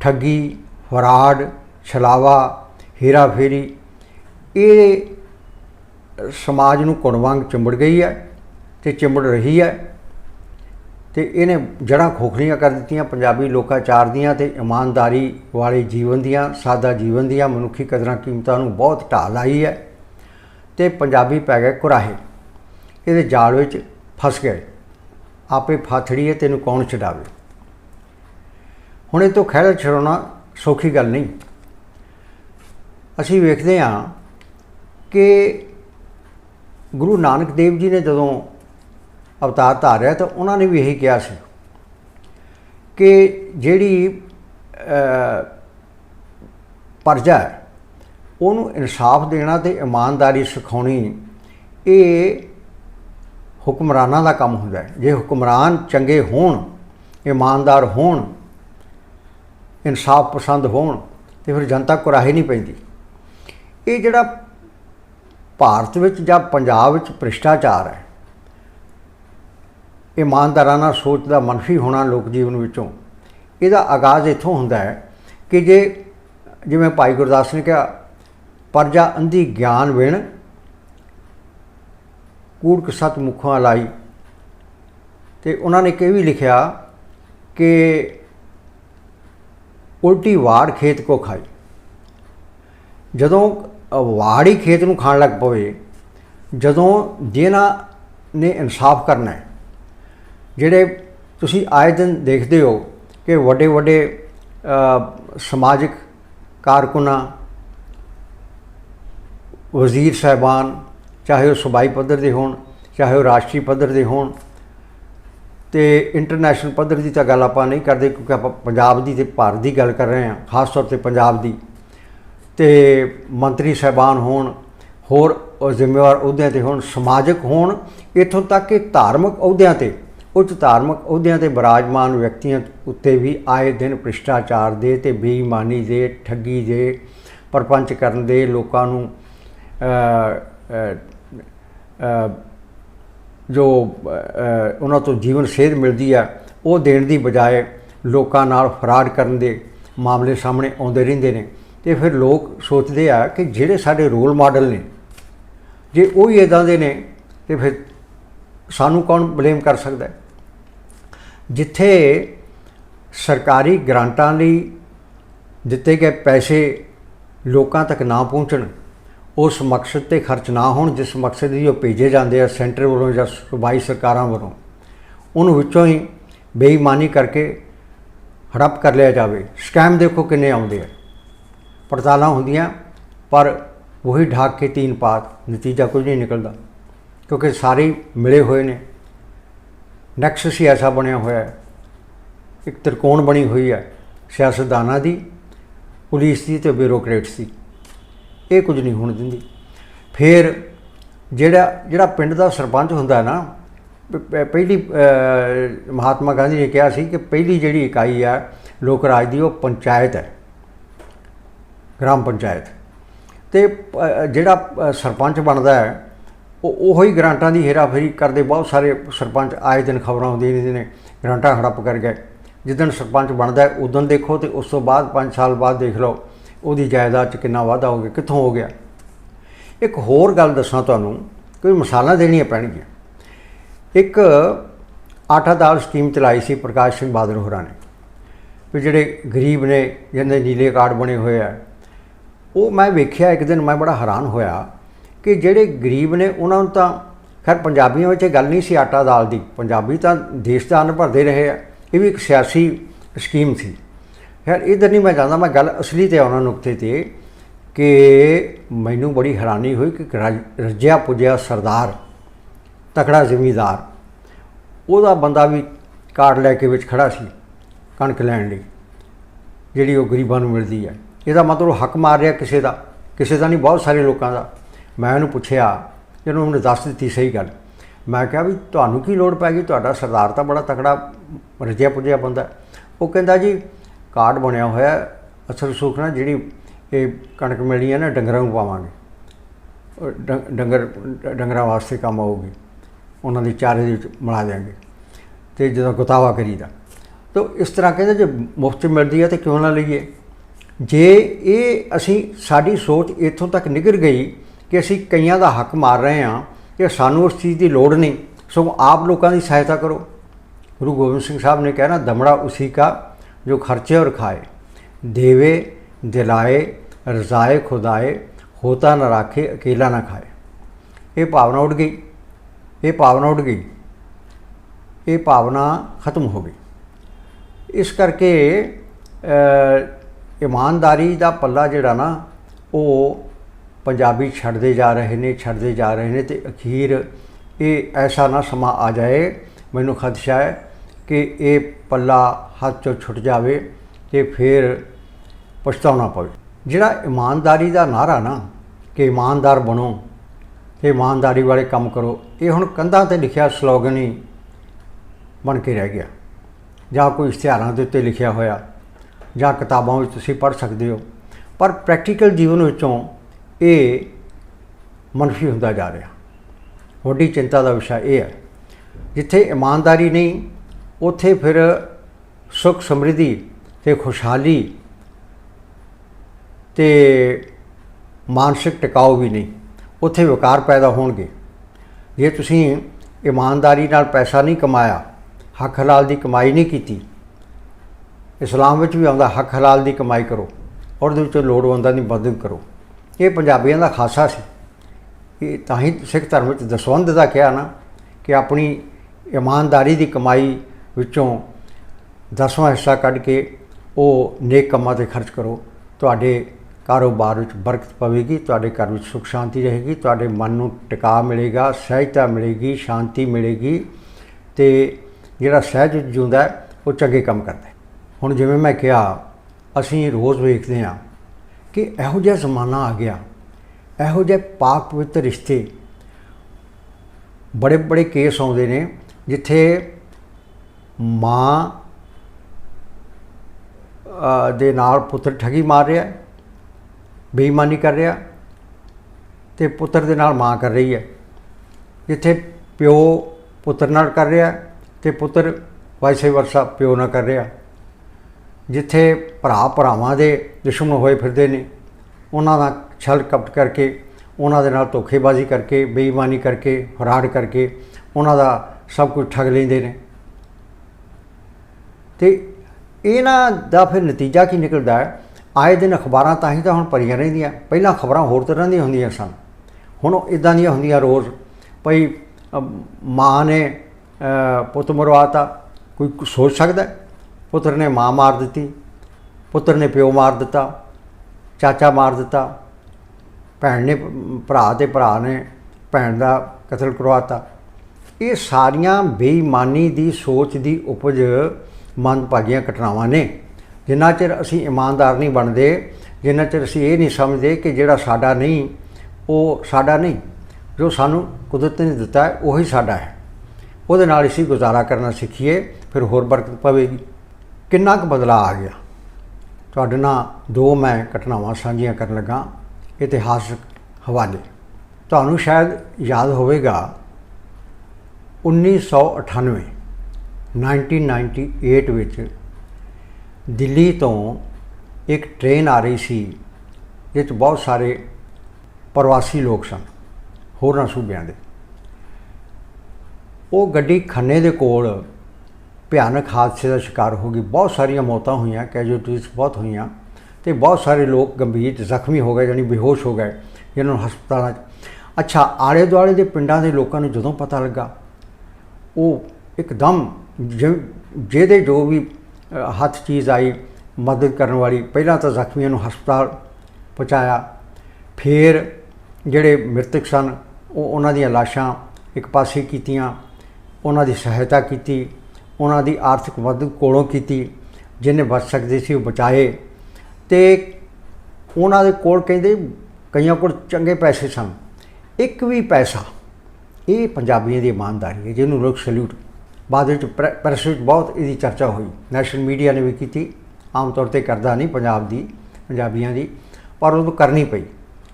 ਠੱਗੀ, ਫਰਾਡ, ਛਲਾਵਾ ਹੀਰਾ ਫੇਰੀ ਇਹ ਸਮਾਜ ਨੂੰ ਕੁਣ ਵਾਂਗ ਚਿੰਬੜ ਗਈ ਹੈ ਤੇ ਚਿੰਬੜ ਰਹੀ ਹੈ। ਤੇ ਇਹਨੇ ਜੜਾਂ ਖੋਖਲੀਆਂ ਕਰ ਦਿੱਤੀਆਂ, ਪੰਜਾਬੀ ਲੋਕਾਚਾਰ ਦੀਆਂ ਤੇ ਇਮਾਨਦਾਰੀ ਵਾਲੇ ਜੀਵਨ ਦੀਆਂ, ਸਾਦਾ ਜੀਵਨ ਦੀਆਂ ਮਨੁੱਖੀ ਕਦਰਾਂ ਕੀਮਤਾਂ ਨੂੰ ਬਹੁਤ ਢਾਹ ਲਾਈ ਹੈ ਤੇ ਪੰਜਾਬੀ ਪੈ ਗਏ ਕੁਰਾਹੇ। ਇਹਦੇ ਜਾਲ ਵਿੱਚ ਫਸ ਗਏ। ਆਪੇ ਫਾਥੜੀ ਹੈ ਤੈਨੂੰ ਕੌਣ ਛਡਾਵੇ? ਹੁਣ ਇਹ ਤੋਂ ਖਹਿੜਾ ਛਡਾਉਣਾ ਸੌਖੀ ਗੱਲ ਨਹੀਂ। ਅਸੀਂ ਵੇਖਦੇ ਹਾਂ ਕਿ ਗੁਰੂ ਨਾਨਕ ਦੇਵ ਜੀ ਨੇ ਜਦੋਂ ਅਵਤਾਰ ਧਾਰਿਆ ਤਾਂ ਉਹਨਾਂ ਨੇ ਵੀ ਇਹੀ ਕਿਹਾ ਸੀ ਕਿ ਜਿਹੜੀ ਪਰਜਾ ਹੈ, ਉਹਨੂੰ ਇਨਸਾਫ ਦੇਣਾ ਤੇ ਇਮਾਨਦਾਰੀ ਸਿਖਾਉਣੀ, ਇਹ ਹੁਕਮਰਾਨਾਂ ਦਾ ਕੰਮ ਹੁੰਦਾ ਹੈ। ਜੇ ਹੁਕਮਰਾਨ ਚੰਗੇ ਹੋਣ, ਇਮਾਨਦਾਰ ਹੋਣ, ਇਨਸਾਫ ਪਸੰਦ ਹੋਣ, ਤੇ ਫਿਰ ਜਨਤਾ ਕੁਰਾਹੇ ਨਹੀਂ ਪੈਂਦੀ। ਇਹ ਜਿਹੜਾ ਭਾਰਤ ਵਿੱਚ ਜਾਂ ਪੰਜਾਬ ਵਿੱਚ ਭ੍ਰਿਸ਼ਟਾਚਾਰ ਹੈ ਇਮਾਨਦਾਰਾਨਾ ਸੋਚ ਦਾ ਮਨਫੀ ਹੋਣਾ ਲੋਕ ਜੀਵਨ ਵਿੱਚੋਂ। ਇਹਦਾ ਆਗਾਜ਼ ਇੱਥੋਂ ਹੁੰਦਾ ਹੈ ਕਿ ਜੇ ਜਿਵੇਂ ਭਾਈ ਗੁਰਦਾਸ ਨੇ ਕਿਹਾ, ਪਰਜਾ ਅੰਧੀ ਗਿਆਨ ਵਿਣ, ਕੂੜਕ ਸਤ ਮੁਖਾਂ ਲਾਈ। ਤੇ ਉਹਨਾਂ ਨੇ ਇਹ ਵੀ ਲਿਖਿਆ ਕਿ ਉਲਟੀ ਵਾੜ ਖੇਤ ਕੋ ਖਾਈ। ਜਦੋਂ ਵਾੜ ਹੀ ਖੇਤ ਨੂੰ ਖਾਣ ਲੱਗ ਪਵੇ, ਜਦੋਂ ਜਿਹਨਾਂ ਨੇ ਇਨਸਾਫ ਕਰਨਾ ਹੈ ਜਿਹੜੇ ਤੁਸੀਂ ਆਏ ਦਿਨ ਦੇਖਦੇ ਹੋ ਕਿ ਵੱਡੇ ਵੱਡੇ ਸਮਾਜਿਕ ਕਾਰਕੁਨਾਂ, ਵਜ਼ੀਰ ਸਾਹਿਬਾਨ, ਚਾਹੇ ਉਹ ਸੂਬਾਈ ਪੱਧਰ ਦੇ ਹੋਣ, ਚਾਹੇ ਉਹ ਰਾਸ਼ਟਰੀ ਪੱਧਰ ਦੇ ਹੋਣ, ਤੇ ਇੰਟਰਨੈਸ਼ਨਲ ਪੱਧਰ ਦੀ ਤਾਂ ਗੱਲ ਆਪਾਂ ਨਹੀਂ ਕਰਦੇ ਕਿਉਂਕਿ ਆਪਾਂ ਪੰਜਾਬ ਦੀ ਤੇ ਭਾਰਤ ਦੀ ਗੱਲ ਕਰ ਰਹੇ ਹਾਂ, ਖਾਸ ਤੌਰ ਤੇ ਪੰਜਾਬ ਦੀ। ਤੇ ਮੰਤਰੀ ਸਾਹਿਬਾਨ ਹੋਣ, ਹੋਰ ਜ਼ਿੰਮੇਵਾਰ ਅਹੁਦਿਆਂ ਤੇ ਹੋਣ, ਸਮਾਜਿਕ ਹੋਣ, ਇੱਥੋਂ ਤੱਕ ਕਿ ਧਾਰਮਿਕ ਅਹੁਦਿਆਂ ਤੇ ਉੱਚ ਧਾਰਮਿਕ ਅਹੁਦਿਆਂ ਤੇ ਬਿਰਾਜਮਾਨ ਵਿਅਕਤੀਆਂ ਉੱਤੇ ਵੀ ਆਏ ਦਿਨ ਭ੍ਰਿਸ਼ਟਾਚਾਰ ਦੇ ਤੇ ਬੇਈਮਾਨੀ ਦੇ, ਠੱਗੀ ਦੇ, ਪਰਪੰਚ ਕਰਨ ਦੇ ਲੋਕਾਂ ਨੂੰ ਜੋ ਉਹਨਾਂ ਤੋਂ ਜੀਵਨ ਸੇਧ ਮਿਲਦੀ ਆ, ਉਹ ਦੇਣ ਦੀ ਬਜਾਏ ਲੋਕਾਂ ਨਾਲ ਫਰਾਡ ਕਰਨ ਦੇ ਮਾਮਲੇ ਸਾਹਮਣੇ ਆਉਂਦੇ ਰਹਿੰਦੇ ਨੇ। ਤੇ ਫਿਰ ਲੋਕ ਸੋਚਦੇ ਆ ਕਿ ਜਿਹੜੇ ਸਾਡੇ ਰੋਲ ਮਾਡਲ ਨੇ, ਜੇ ਉਹ ਹੀ ਇਦਾਂ ਦੇ ਨੇ, ਤੇ ਫਿਰ ਸਾਨੂੰ ਕੌਣ ਬਲੇਮ ਕਰ ਸਕਦਾ ਹੈ? ਜਿੱਥੇ ਸਰਕਾਰੀ ਗ੍ਰਾਂਟਾਂ ਲਈ ਦਿੱਤੇ ਗਏ ਪੈਸੇ ਲੋਕਾਂ ਤੱਕ ਨਾ ਪਹੁੰਚਣ, ਉਸ ਮਕਸਦ ਤੇ ਖਰਚ ਨਾ ਹੋਣ, ਜਿਸ ਮਕਸਦ ਲਈ ਉਹ ਭੇਜੇ ਜਾਂਦੇ ਆ ਸੈਂਟਰ ਵੱਲੋਂ ਜਾਂ ਸੂਬਾਈ ਸਰਕਾਰਾਂ ਵੱਲੋਂ, ਉਹਨੂੰ ਵਿੱਚੋਂ ਹੀ ਬੇਈਮਾਨੀ ਕਰਕੇ ਹੜੱਪ ਕਰ ਲਿਆ ਜਾਵੇ। ਸਕੈਮ ਦੇਖੋ ਕਿੰਨੇ ਆਉਂਦੇ ਆ। ਪੜਤਾਲਾਂ ਹੁੰਦੀਆਂ, ਪਰ ਉਹੀ ਢਾਕ ਕੇ ਤੀਨ ਪਾਤ, ਨਤੀਜਾ ਕੁਝ ਨਹੀਂ ਨਿਕਲਦਾ, ਕਿਉਂਕਿ ਸਾਰੇ ਮਿਲੇ ਹੋਏ ਨੇ। ਨੈਕਸਸ ਹੀ ਐਸਾ ਬਣਿਆ ਹੋਇਆ ਹੈ। ਇੱਕ ਤ੍ਰਿਕੋਣ ਬਣੀ ਹੋਈ ਹੈ ਸਿਆਸਤਦਾਨਾਂ ਦੀ, ਪੁਲਿਸ ਦੀ ਤੇ ਬਿਊਰੋਕਰੇਟਸ ਦੀ। ਇਹ ਕੁਝ ਨਹੀਂ ਹੋਣ ਦਿੰਦੀ। ਫਿਰ ਜਿਹੜਾ ਜਿਹੜਾ ਪਿੰਡ ਦਾ ਸਰਪੰਚ ਹੁੰਦਾ ਨਾ ਪਹਿਲੀ ਮਹਾਤਮਾ ਗਾਂਧੀ ਨੇ ਕਿਹਾ ਸੀ ਕਿ ਪਹਿਲੀ ਜਿਹੜੀ ਇਕਾਈ ਆ, ਲੋਕ ਰਾਜ ਦੀ ਉਹ ਪੰਚਾਇਤ ਹੈ। ਗ੍ਰਾਮ ਪੰਚਾਇਤ। ਤੇ ਜਿਹੜਾ ਸਰਪੰਚ ਬਣਦਾ ਹੈ ਉਹ ਉਹੀ ਹੀ ਗ੍ਰਾਂਟਾਂ ਦੀ ਹੇਰਾਫੇਰੀ ਕਰਦੇ ਬਹੁਤ ਸਾਰੇ ਸਰਪੰਚ ਆਏ ਦਿਨ ਖਬਰਾਂ ਆਉਂਦੀਆਂ ਨੇ ਨੇ ਗ੍ਰਾਂਟਾਂ ਹੜੱਪ ਕਰ ਗਏ। ਜਿੱਦਣ ਸਰਪੰਚ ਬਣਦਾ ਹੈ ਉਦੋਂ ਦੇਖੋ ਤੇ ਉਸ ਤੋਂ ਬਾਅਦ 5 ਸਾਲ ਬਾਅਦ ਦੇਖ ਲਓ, ਉਹਦੀ ਜਾਇਦਾਦ 'ਚ ਕਿੰਨਾ ਵਾਧਾ ਹੋ ਗਿਆ, ਕਿੱਥੋਂ ਹੋ ਗਿਆ। ਇੱਕ ਹੋਰ ਗੱਲ ਦੱਸਾਂ ਤੁਹਾਨੂੰ, ਕੋਈ ਮਿਸਾਲਾਂ ਦੇਣੀਆਂ ਪੈਣਗੀਆਂ। ਇੱਕ ਆਟਾ ਦਾਲ ਸਕੀਮ ਚਲਾਈ ਸੀ ਪ੍ਰਕਾਸ਼ ਸਿੰਘ ਬਾਦਲ ਹੋਰਾਂ ਨੇ, ਵੀ ਜਿਹੜੇ ਗਰੀਬ ਨੇ ਜਿਹਦੇ ਨੀਲੇ ਕਾਰਡ ਬਣੇ ਹੋਏ ਆ, ਉਹ ਮੈਂ ਵੇਖਿਆ ਇੱਕ ਦਿਨ, ਮੈਂ ਬੜਾ ਹੈਰਾਨ ਹੋਇਆ ਕਿ ਜਿਹੜੇ ਗਰੀਬ ਨੇ ਉਹਨਾਂ ਨੂੰ ਤਾਂ, ਖੈਰ ਪੰਜਾਬੀਆਂ ਵਿੱਚ ਇਹ ਗੱਲ ਨਹੀਂ ਸੀ ਆਟਾ ਦਾਲ ਦੀ। ਪੰਜਾਬੀ ਤਾਂ ਦੇਸ਼ ਦਾ ਅੰਨ ਭਰਦੇ ਰਹੇ ਆ। ਇਹ ਵੀ ਇੱਕ ਸਿਆਸੀ ਸਕੀਮ ਸੀ। ਖੈਰ ਇਧਰ ਨਹੀਂ ਮੈਂ ਜਾਂਦਾ, ਮੈਂ ਗੱਲ ਅਸਲੀ ਤੇ ਆਉਣਾ ਨੁਕਤੇ ਤੇ, ਕਿ ਮੈਨੂੰ ਬੜੀ ਹੈਰਾਨੀ ਹੋਈ ਕਿ ਰੱਜ- ਰੱਜਿਆ ਪੁੱਜਿਆ ਸਰਦਾਰ, ਤਕੜਾ ਜ਼ਿਮੀਂਦਾਰ, ਉਹਦਾ ਬੰਦਾ ਵੀ ਕਾਰਡ ਲੈ ਕੇ ਵਿੱਚ ਖੜਾ ਸੀ, ਕਣਕ ਲੈਣ ਲਈ, ਜਿਹੜੀ ਉਹ ਗਰੀਬਾਂ ਨੂੰ ਮਿਲਦੀ ਹੈ। ਇਹਦਾ ਮਤਲਬ ਹੱਕ ਮਾਰ ਰਿਹਾ ਕਿਸੇ ਦਾ ਕਿਸੇ ਦਾ ਨਹੀਂ, ਬਹੁਤ ਸਾਰੇ ਲੋਕਾਂ ਦਾ। ਮੈਂ ਉਹਨੂੰ ਪੁੱਛਿਆ ਜਿਹਨੂੰ ਉਹਨੇ ਦੱਸ ਦਿੱਤੀ ਸਹੀ ਗੱਲ, ਮੈਂ ਕਿਹਾ ਵੀ ਤੁਹਾਨੂੰ ਕੀ ਲੋੜ ਪੈ ਗਈ? ਤੁਹਾਡਾ ਸਰਦਾਰ ਤਾਂ ਬੜਾ ਤਕੜਾ ਰਜਿਆ ਪੁੱਜਿਆ ਬੰਦਾ ਉਹ ਕਹਿੰਦਾ ਜੀ, ਕਾਰਡ ਬਣਿਆ ਹੋਇਆ ਅਸਲ ਸੁੱਖ ਨਾਲ ਜਿਹੜੀ ਇਹ ਕਣਕ ਮਿਲਣੀ ਹੈ ਨਾ, ਡੰਗਰਾਂ ਨੂੰ ਪਾਵਾਂਗੇ। ਡੰ- ਡੰਗਰ, ਡੰਗਰਾਂ ਵਾਸਤੇ ਕੰਮ ਆਊਗੀ। ਉਹਨਾਂ ਦੀ ਚਾਰੇ ਦੇ ਵਿੱਚ ਮਿਲਾ ਦਿਆਂਗੇ। ਤੇ ਜਦੋਂ ਗੁਤਾਵਾ ਕਰੀਦਾ। ਤਾਂ ਇਸ ਤਰ੍ਹਾਂ ਕਹਿੰਦੇ, ਜੇ ਮੁਫਤ ਮਿਲਦੀ ਹੈ ਤੇ ਕਿਉਂ ਨਾ ਲਈਏ? ਜੇ ਇਹ ਅਸੀਂ, ਸਾਡੀ ਸੋਚ ਇੱਥੋਂ ਤੱਕ ਨਿਗਰ ਗਈ ਕਿ ਅਸੀਂ ਕਈਆਂ ਦਾ ਹੱਕ ਮਾਰ ਰਹੇ ਹਾਂ ਕਿ ਸਾਨੂੰ ਉਸ ਚੀਜ਼ ਦੀ ਲੋੜ ਨਹੀਂ। ਸਗੋਂ ਆਪ ਲੋਕਾਂ ਦੀ ਸਹਾਇਤਾ ਕਰੋ। ਗੁਰੂ ਗੋਬਿੰਦ ਸਿੰਘ ਸਾਹਿਬ ਨੇ ਕਿਹਾ ਨਾ, ਦਮੜਾ ਉਸੇ ਕਾ ਜੋ ਖਰਚੇ ਔਰ ਖਾਏ। ਦੇਵੇ, ਦਿਲਾਏ, ਰਜ਼ਾਏ, ਖੁਦਾਏ, ਹੋਤਾ ਨਾ ਰੱਖੇ, ਅਕੇਲਾ ਨਾ ਖਾਏ। ਇਹ ਭਾਵਨਾ ਉੱਡ ਗਈ। ਇਹ ਭਾਵਨਾ ਉੱਡ ਗਈ। ਇਹ ਭਾਵਨਾ ਖਤਮ ਹੋ ਗਈ। ਇਸ ਕਰਕੇ ਇਮਾਨਦਾਰੀ ਦਾ ਪੱਲਾ ਜਿਹੜਾ ਨਾ, ਉਹ ਪੰਜਾਬੀ ਛੱਡਦੇ ਜਾ ਰਹੇ ਨੇ, ਛੱਡਦੇ ਜਾ ਰਹੇ ਨੇ ਤੇ ਅਖੀਰ ਇਹ ਐਸਾ ਨਾ ਸਮਾਂ ਆ ਜਾਏ, ਮੈਨੂੰ ਖਦਸ਼ਾ ਹੈ ਕਿ ਇਹ ਪੱਲਾ ਹੱਥ ਚੋਂ ਛੁੱਟ ਜਾਵੇ ਤੇ ਫਿਰ ਪਛਤਾਉਣਾ ਪਵੇ। ਜਿਹੜਾ ਇਮਾਨਦਾਰੀ ਦਾ ਨਾਰਾ ਨਾ ਕਿ ਇਮਾਨਦਾਰ ਬਣੋ ਤੇ ਇਮਾਨਦਾਰੀ ਵਾਲੇ ਕੰਮ ਕਰੋ, ਇਹ ਹੁਣ ਕੰਧਾਂ ਤੇ ਲਿਖਿਆ ਸਲੋਗਨ ਹੀ ਬਣ ਕੇ ਰਹਿ ਗਿਆ। ਜਾਂ ਕੋਈ ਇਸ਼ਤਿਹਾਰਾਂ ਦੇ ਉੱਤੇ ਲਿਖਿਆ ਹੋਇਆ ਜਾਂ ਕਿਤਾਬਾਂ ਵਿੱਚ ਤੁਸੀਂ ਪੜ੍ਹ ਸਕਦੇ ਹੋ। ਪਰ ਪ੍ਰੈਕਟੀਕਲ ਜੀਵਨ ਵਿੱਚੋਂ ਇਹ ਮਨਫੀ ਹੁੰਦਾ ਜਾ ਰਿਹਾ। ਵੱਡੀ ਚਿੰਤਾ ਦਾ ਵਿਸ਼ਾ ਇਹ ਹੈ, ਜਿੱਥੇ ਇਮਾਨਦਾਰੀ ਨਹੀਂ, ਉੱਥੇ ਫਿਰ ਸੁਖ ਸਮਰਿੱਧੀ ਤੇ ਖੁਸ਼ਹਾਲੀ ਤੇ ਮਾਨਸਿਕ ਟਿਕਾਓ ਵੀ ਨਹੀਂ, ਉੱਥੇ ਵਿਕਾਰ ਪੈਦਾ ਹੋਣਗੇ। ਜੇ ਤੁਸੀਂ ਇਮਾਨਦਾਰੀ ਨਾਲ ਪੈਸਾ ਨਹੀਂ ਕਮਾਇਆ, ਹੱਕ ਹਲਾਲ ਦੀ ਕਮਾਈ ਨਹੀਂ ਕੀਤੀ, ਇਸਲਾਮ ਵਿੱਚ ਵੀ ਆਉਂਦਾ ਹੱਕ ਹਲਾਲ ਦੀ ਕਮਾਈ ਕਰੋ, ਔਰ ਉਹਦੇ ਵਿੱਚੋਂ ਲੋੜਵੰਦਾਂ ਦੀ ਮਦਦ ਕਰੋ। ਇਹ ਪੰਜਾਬੀਆਂ ਦਾ ਖਾਸਾ ਸੀ। ਇਹ ਤਾਂ ਹੀ ਸਿੱਖ ਧਰਮ ਵਿੱਚ ਦਸਵੰਧ ਦਾ ਕਿਹਾ ਨਾ ਕਿ ਆਪਣੀ ਇਮਾਨਦਾਰੀ ਦੀ ਕਮਾਈ ਵਿੱਚੋਂ ਦਸਵਾਂ ਹਿੱਸਾ ਕੱਢ ਕੇ ਉਹ ਨੇਕ ਕੰਮਾਂ ਤੇ ਖਰਚ ਕਰੋ। ਤੁਹਾਡੇ ਕਾਰੋਬਾਰ ਵਿੱਚ ਬਰਕਤ ਪਵੇਗੀ, ਤੁਹਾਡੇ ਘਰ ਵਿੱਚ ਸੁਖ ਸ਼ਾਂਤੀ ਰਹੇਗੀ, ਤੁਹਾਡੇ ਮਨ ਨੂੰ ਟਿਕਾ ਮਿਲੇਗਾ, ਸਹਿਜਤਾ ਮਿਲੇਗੀ, ਸ਼ਾਂਤੀ ਮਿਲੇਗੀ ਤੇ ਜਿਹੜਾ ਸਹਿਜ ਜਿਉਂਦਾ ਉਹ ਚੰਗੇ ਕੰਮ ਕਰਦਾ ਹੁਣ ਜਿਵੇਂ ਮੈਂ ਕਿਹਾ, ਅਸੀਂ ਰੋਜ਼ ਵੇਖਦੇ ਹਾਂ ਕਿ ਇਹੋ ਜਿਹਾ ਜ਼ਮਾਨਾ ਆ ਗਿਆ। ਇਹੋ ਜਿਹੇ ਪਾਕ ਪਵਿੱਤਰ ਰਿਸ਼ਤੇ ਬੜੇ ਬੜੇ ਕੇਸ ਆਉਂਦੇ ਨੇ, ਜਿੱਥੇ ਮਾਂ ਦੇ ਨਾਲ ਪੁੱਤਰ ਠਗੀ ਮਾਰ ਰਿਹਾ, ਬੇਈਮਾਨੀ ਕਰ ਰਿਹਾ ਤੇ ਪੁੱਤਰ ਦੇ ਨਾਲ ਮਾਂ ਕਰ ਰਹੀ ਹੈ। ਜਿੱਥੇ ਪਿਓ ਪੁੱਤਰ ਨਾਲ ਕਰ ਰਿਹਾ ਤੇ ਪੁੱਤਰ ਵਾਈਸੇ ਵਰਸਾ ਪਿਓ ਨਾਲ ਕਰ ਰਿਹਾ। ਜਿੱਥੇ ਭਰਾ ਭਰਾਵਾਂ ਦੇ ਦੁਸ਼ਮਣ ਹੋਏ ਫਿਰਦੇ ਨੇ ਉਹਨਾਂ ਦਾ ਛਲ ਕਪਟ ਕਰਕੇ ਉਹਨਾਂ ਦੇ ਨਾਲ ਧੋਖੇਬਾਜ਼ੀ ਕਰਕੇ ਬੇਈਮਾਨੀ ਕਰਕੇ ਫਰਾਡ ਕਰਕੇ ਉਹਨਾਂ ਦਾ ਸਭ ਕੁਝ ਠੱਗ ਲੈਂਦੇ ਨੇ। ਤੇ ਇਹਨਾਂ ਦਾ ਫਿਰ ਨਤੀਜਾ ਕੀ ਨਿਕਲਦਾ ਹੈ? ਆਏ ਦਿਨ ਅਖਬਾਰਾਂ ਤਾਂ ਹੀ ਤਾਂ ਹੁਣ ਭਰੀਆਂ ਰਹਿੰਦੀਆਂ ਪਹਿਲਾਂ ਖਬਰਾਂ ਹੋਰ ਤਰ੍ਹਾਂ ਦੀਆਂ ਹੁੰਦੀਆਂ ਸਨ। ਹੁਣ ਇਦਾਂ ਦੀਆਂ ਹੁੰਦੀਆਂ ਰੋਜ਼ ਭਈ ਮਾਂ ਨੇ ਅ, ਪੁੱਤ ਮਰਵਾਤਾ ਕੋਈ ਕੁ- ਸੋਚ ਸਕਦਾ ਪੁੱਤਰ ਨੇ ਮਾਂ ਮਾਰ ਦਿੱਤੀ ਪੁੱਤਰ ਨੇ ਪਿਓ ਮਾਰ ਦਿੱਤਾ, ਚਾਚਾ ਮਾਰ ਦਿੱਤਾ, ਭੈਣ ਨੇ, ਭਰਾ ਤੇ ਭਰਾ ਨੇ ਭੈਣ ਦਾ ਕਤਲ ਕਰਵਾਤਾ। ਇਹ ਸਾਰੀਆਂ ਬੇਈਮਾਨੀ ਦੀ ਸੋਚ ਦੀ ਉਪਜ ਮੰਦਭਾਗੀਆਂ ਘਟਨਾਵਾਂ ਨੇ। ਜਿੰਨਾ ਚਿਰ ਅਸੀਂ ਇਮਾਨਦਾਰ ਨਹੀਂ ਬਣਦੇ, ਜਿੰਨਾ ਚਿਰ ਅਸੀਂ ਇਹ ਨਹੀਂ ਸਮਝਦੇ ਕਿ ਜਿਹੜਾ ਸਾਡਾ ਨਹੀਂ, ਉਹ ਸਾਡਾ ਨਹੀਂ। ਜੋ ਸਾਨੂੰ ਕੁਦਰਤ ਨੇ ਦਿੱਤਾ ਹੈ, ਉਹੀ ਸਾਡਾ ਹੈ। ਉਹਦੇ ਨਾਲ ਅਸੀਂ ਗੁਜ਼ਾਰਾ ਕਰਨਾ ਸਿੱਖੀਏ, ਫਿਰ ਹੋਰ ਬਰਕਤ ਪਵੇਗੀ। ਕਿੰਨਾ ਕੁ ਬਦਲਾਅ ਆ ਗਿਆ? ਤੁਹਾਡੇ ਨਾਲ ਦੋ ਮੈਂ ਘਟਨਾਵਾਂ ਸਾਂਝੀਆਂ ਕਰਨ ਲੱਗਾ, ਇਤਿਹਾਸਕ ਹਵਾਲੇ। ਤੁਹਾਨੂੰ ਸ਼ਾਇਦ ਯਾਦ ਹੋਵੇਗਾ 1998 1998 ਵਿੱਚ ਦਿੱਲੀ ਤੋਂ ਇੱਕ ਟ੍ਰੇਨ ਆ ਰਹੀ ਸੀ ਜਿਸ 'ਚ ਬਹੁਤ ਸਾਰੇ ਪ੍ਰਵਾਸੀ ਲੋਕ ਸਨ, ਹੋਰਨਾਂ ਸੂਬਿਆਂ ਦੇ। ਉਹ ਗੱਡੀ ਖੰਨੇ ਦੇ ਕੋਲ ਭਿਆਨਕ ਹਾਦਸੇ ਦਾ ਸ਼ਿਕਾਰ ਹੋ ਗਈ। ਬਹੁਤ ਸਾਰੀਆਂ ਮੌਤਾਂ ਹੋਈਆਂ ਕੈਜੂਅਲਟੀਜ਼ ਬਹੁਤ ਹੋਈਆਂ। ਤੇ ਬਹੁਤ ਸਾਰੇ ਲੋਕ ਗੰਭੀਰ ਜ਼ਖਮੀ ਹੋ ਗਏ, ਯਾਨੀ ਬੇਹੋਸ਼ ਹੋ ਗਏ, ਜਿਨ੍ਹਾਂ ਨੂੰ ਹਸਪਤਾਲਾਂ 'ਚ। ਅੱਛਾ ਆਲੇ ਦੁਆਲੇ ਦੇ ਪਿੰਡਾਂ ਦੇ ਲੋਕਾਂ ਨੂੰ ਜਦੋਂ ਪਤਾ ਲੱਗਾ, ਉਹ ਇੱਕਦਮ ਜਿ- ਜਿਹਦੇ ਜੋ ਵੀ ਹੱਥ ਚੀਜ਼ ਆਈ, ਮਦਦ ਕਰਨ ਵਾਲੀ, ਪਹਿਲਾਂ ਤਾਂ ਜ਼ਖਮੀਆਂ ਨੂੰ ਹਸਪਤਾਲ ਪਹੁੰਚਾਇਆ। ਫਿਰ ਜਿਹੜੇ ਮ੍ਰਿਤਕ ਸਨ, ਉਹ ਉਹਨਾਂ ਦੀਆਂ ਲਾਸ਼ਾਂ ਇੱਕ ਪਾਸੇ ਕੀਤੀਆਂ, ਉਹਨਾਂ ਦੀ ਸਹਾਇਤਾ ਕੀਤੀ। ਉਹਨਾਂ ਦੀ ਆਰਥਿਕ ਮਦਦ ਕੋਲੋਂ ਕੀਤੀ ਜਿੰਨੇ ਬਚ ਸਕਦੇ ਸੀ ਉਹ ਬਚਾਏ। ਤੇ ਉਹਨਾਂ ਦੇ ਕੋਲ ਕਹਿੰਦੇ ਕਈਆਂ ਕੋਲ ਚੰਗੇ ਪੈਸੇ ਸਨ। ਇੱਕ ਵੀ ਪੈਸਾ, ਇਹ ਪੰਜਾਬੀਆਂ ਦੀ ਇਮਾਨਦਾਰੀ ਹੈ, ਜਿਹਨੂੰ ਲੋਕ ਸਲੂਟ ਬਾਅਦ ਵਿੱਚ ਪ੍ਰੈ- ਪ੍ਰੈਸ ਵਿੱਚ ਬਹੁਤ ਇਹਦੀ ਚਰਚਾ ਹੋਈ। ਨੈਸ਼ਨਲ ਮੀਡੀਆ ਨੇ ਵੀ ਕੀਤੀ, ਆਮ ਤੌਰ ਤੇ ਕਰਦਾ ਨਹੀਂ ਪੰਜਾਬ ਦੀ, ਪੰਜਾਬੀਆਂ ਦੀ, ਪਰ ਉਹ ਕਰਨੀ ਪਈ,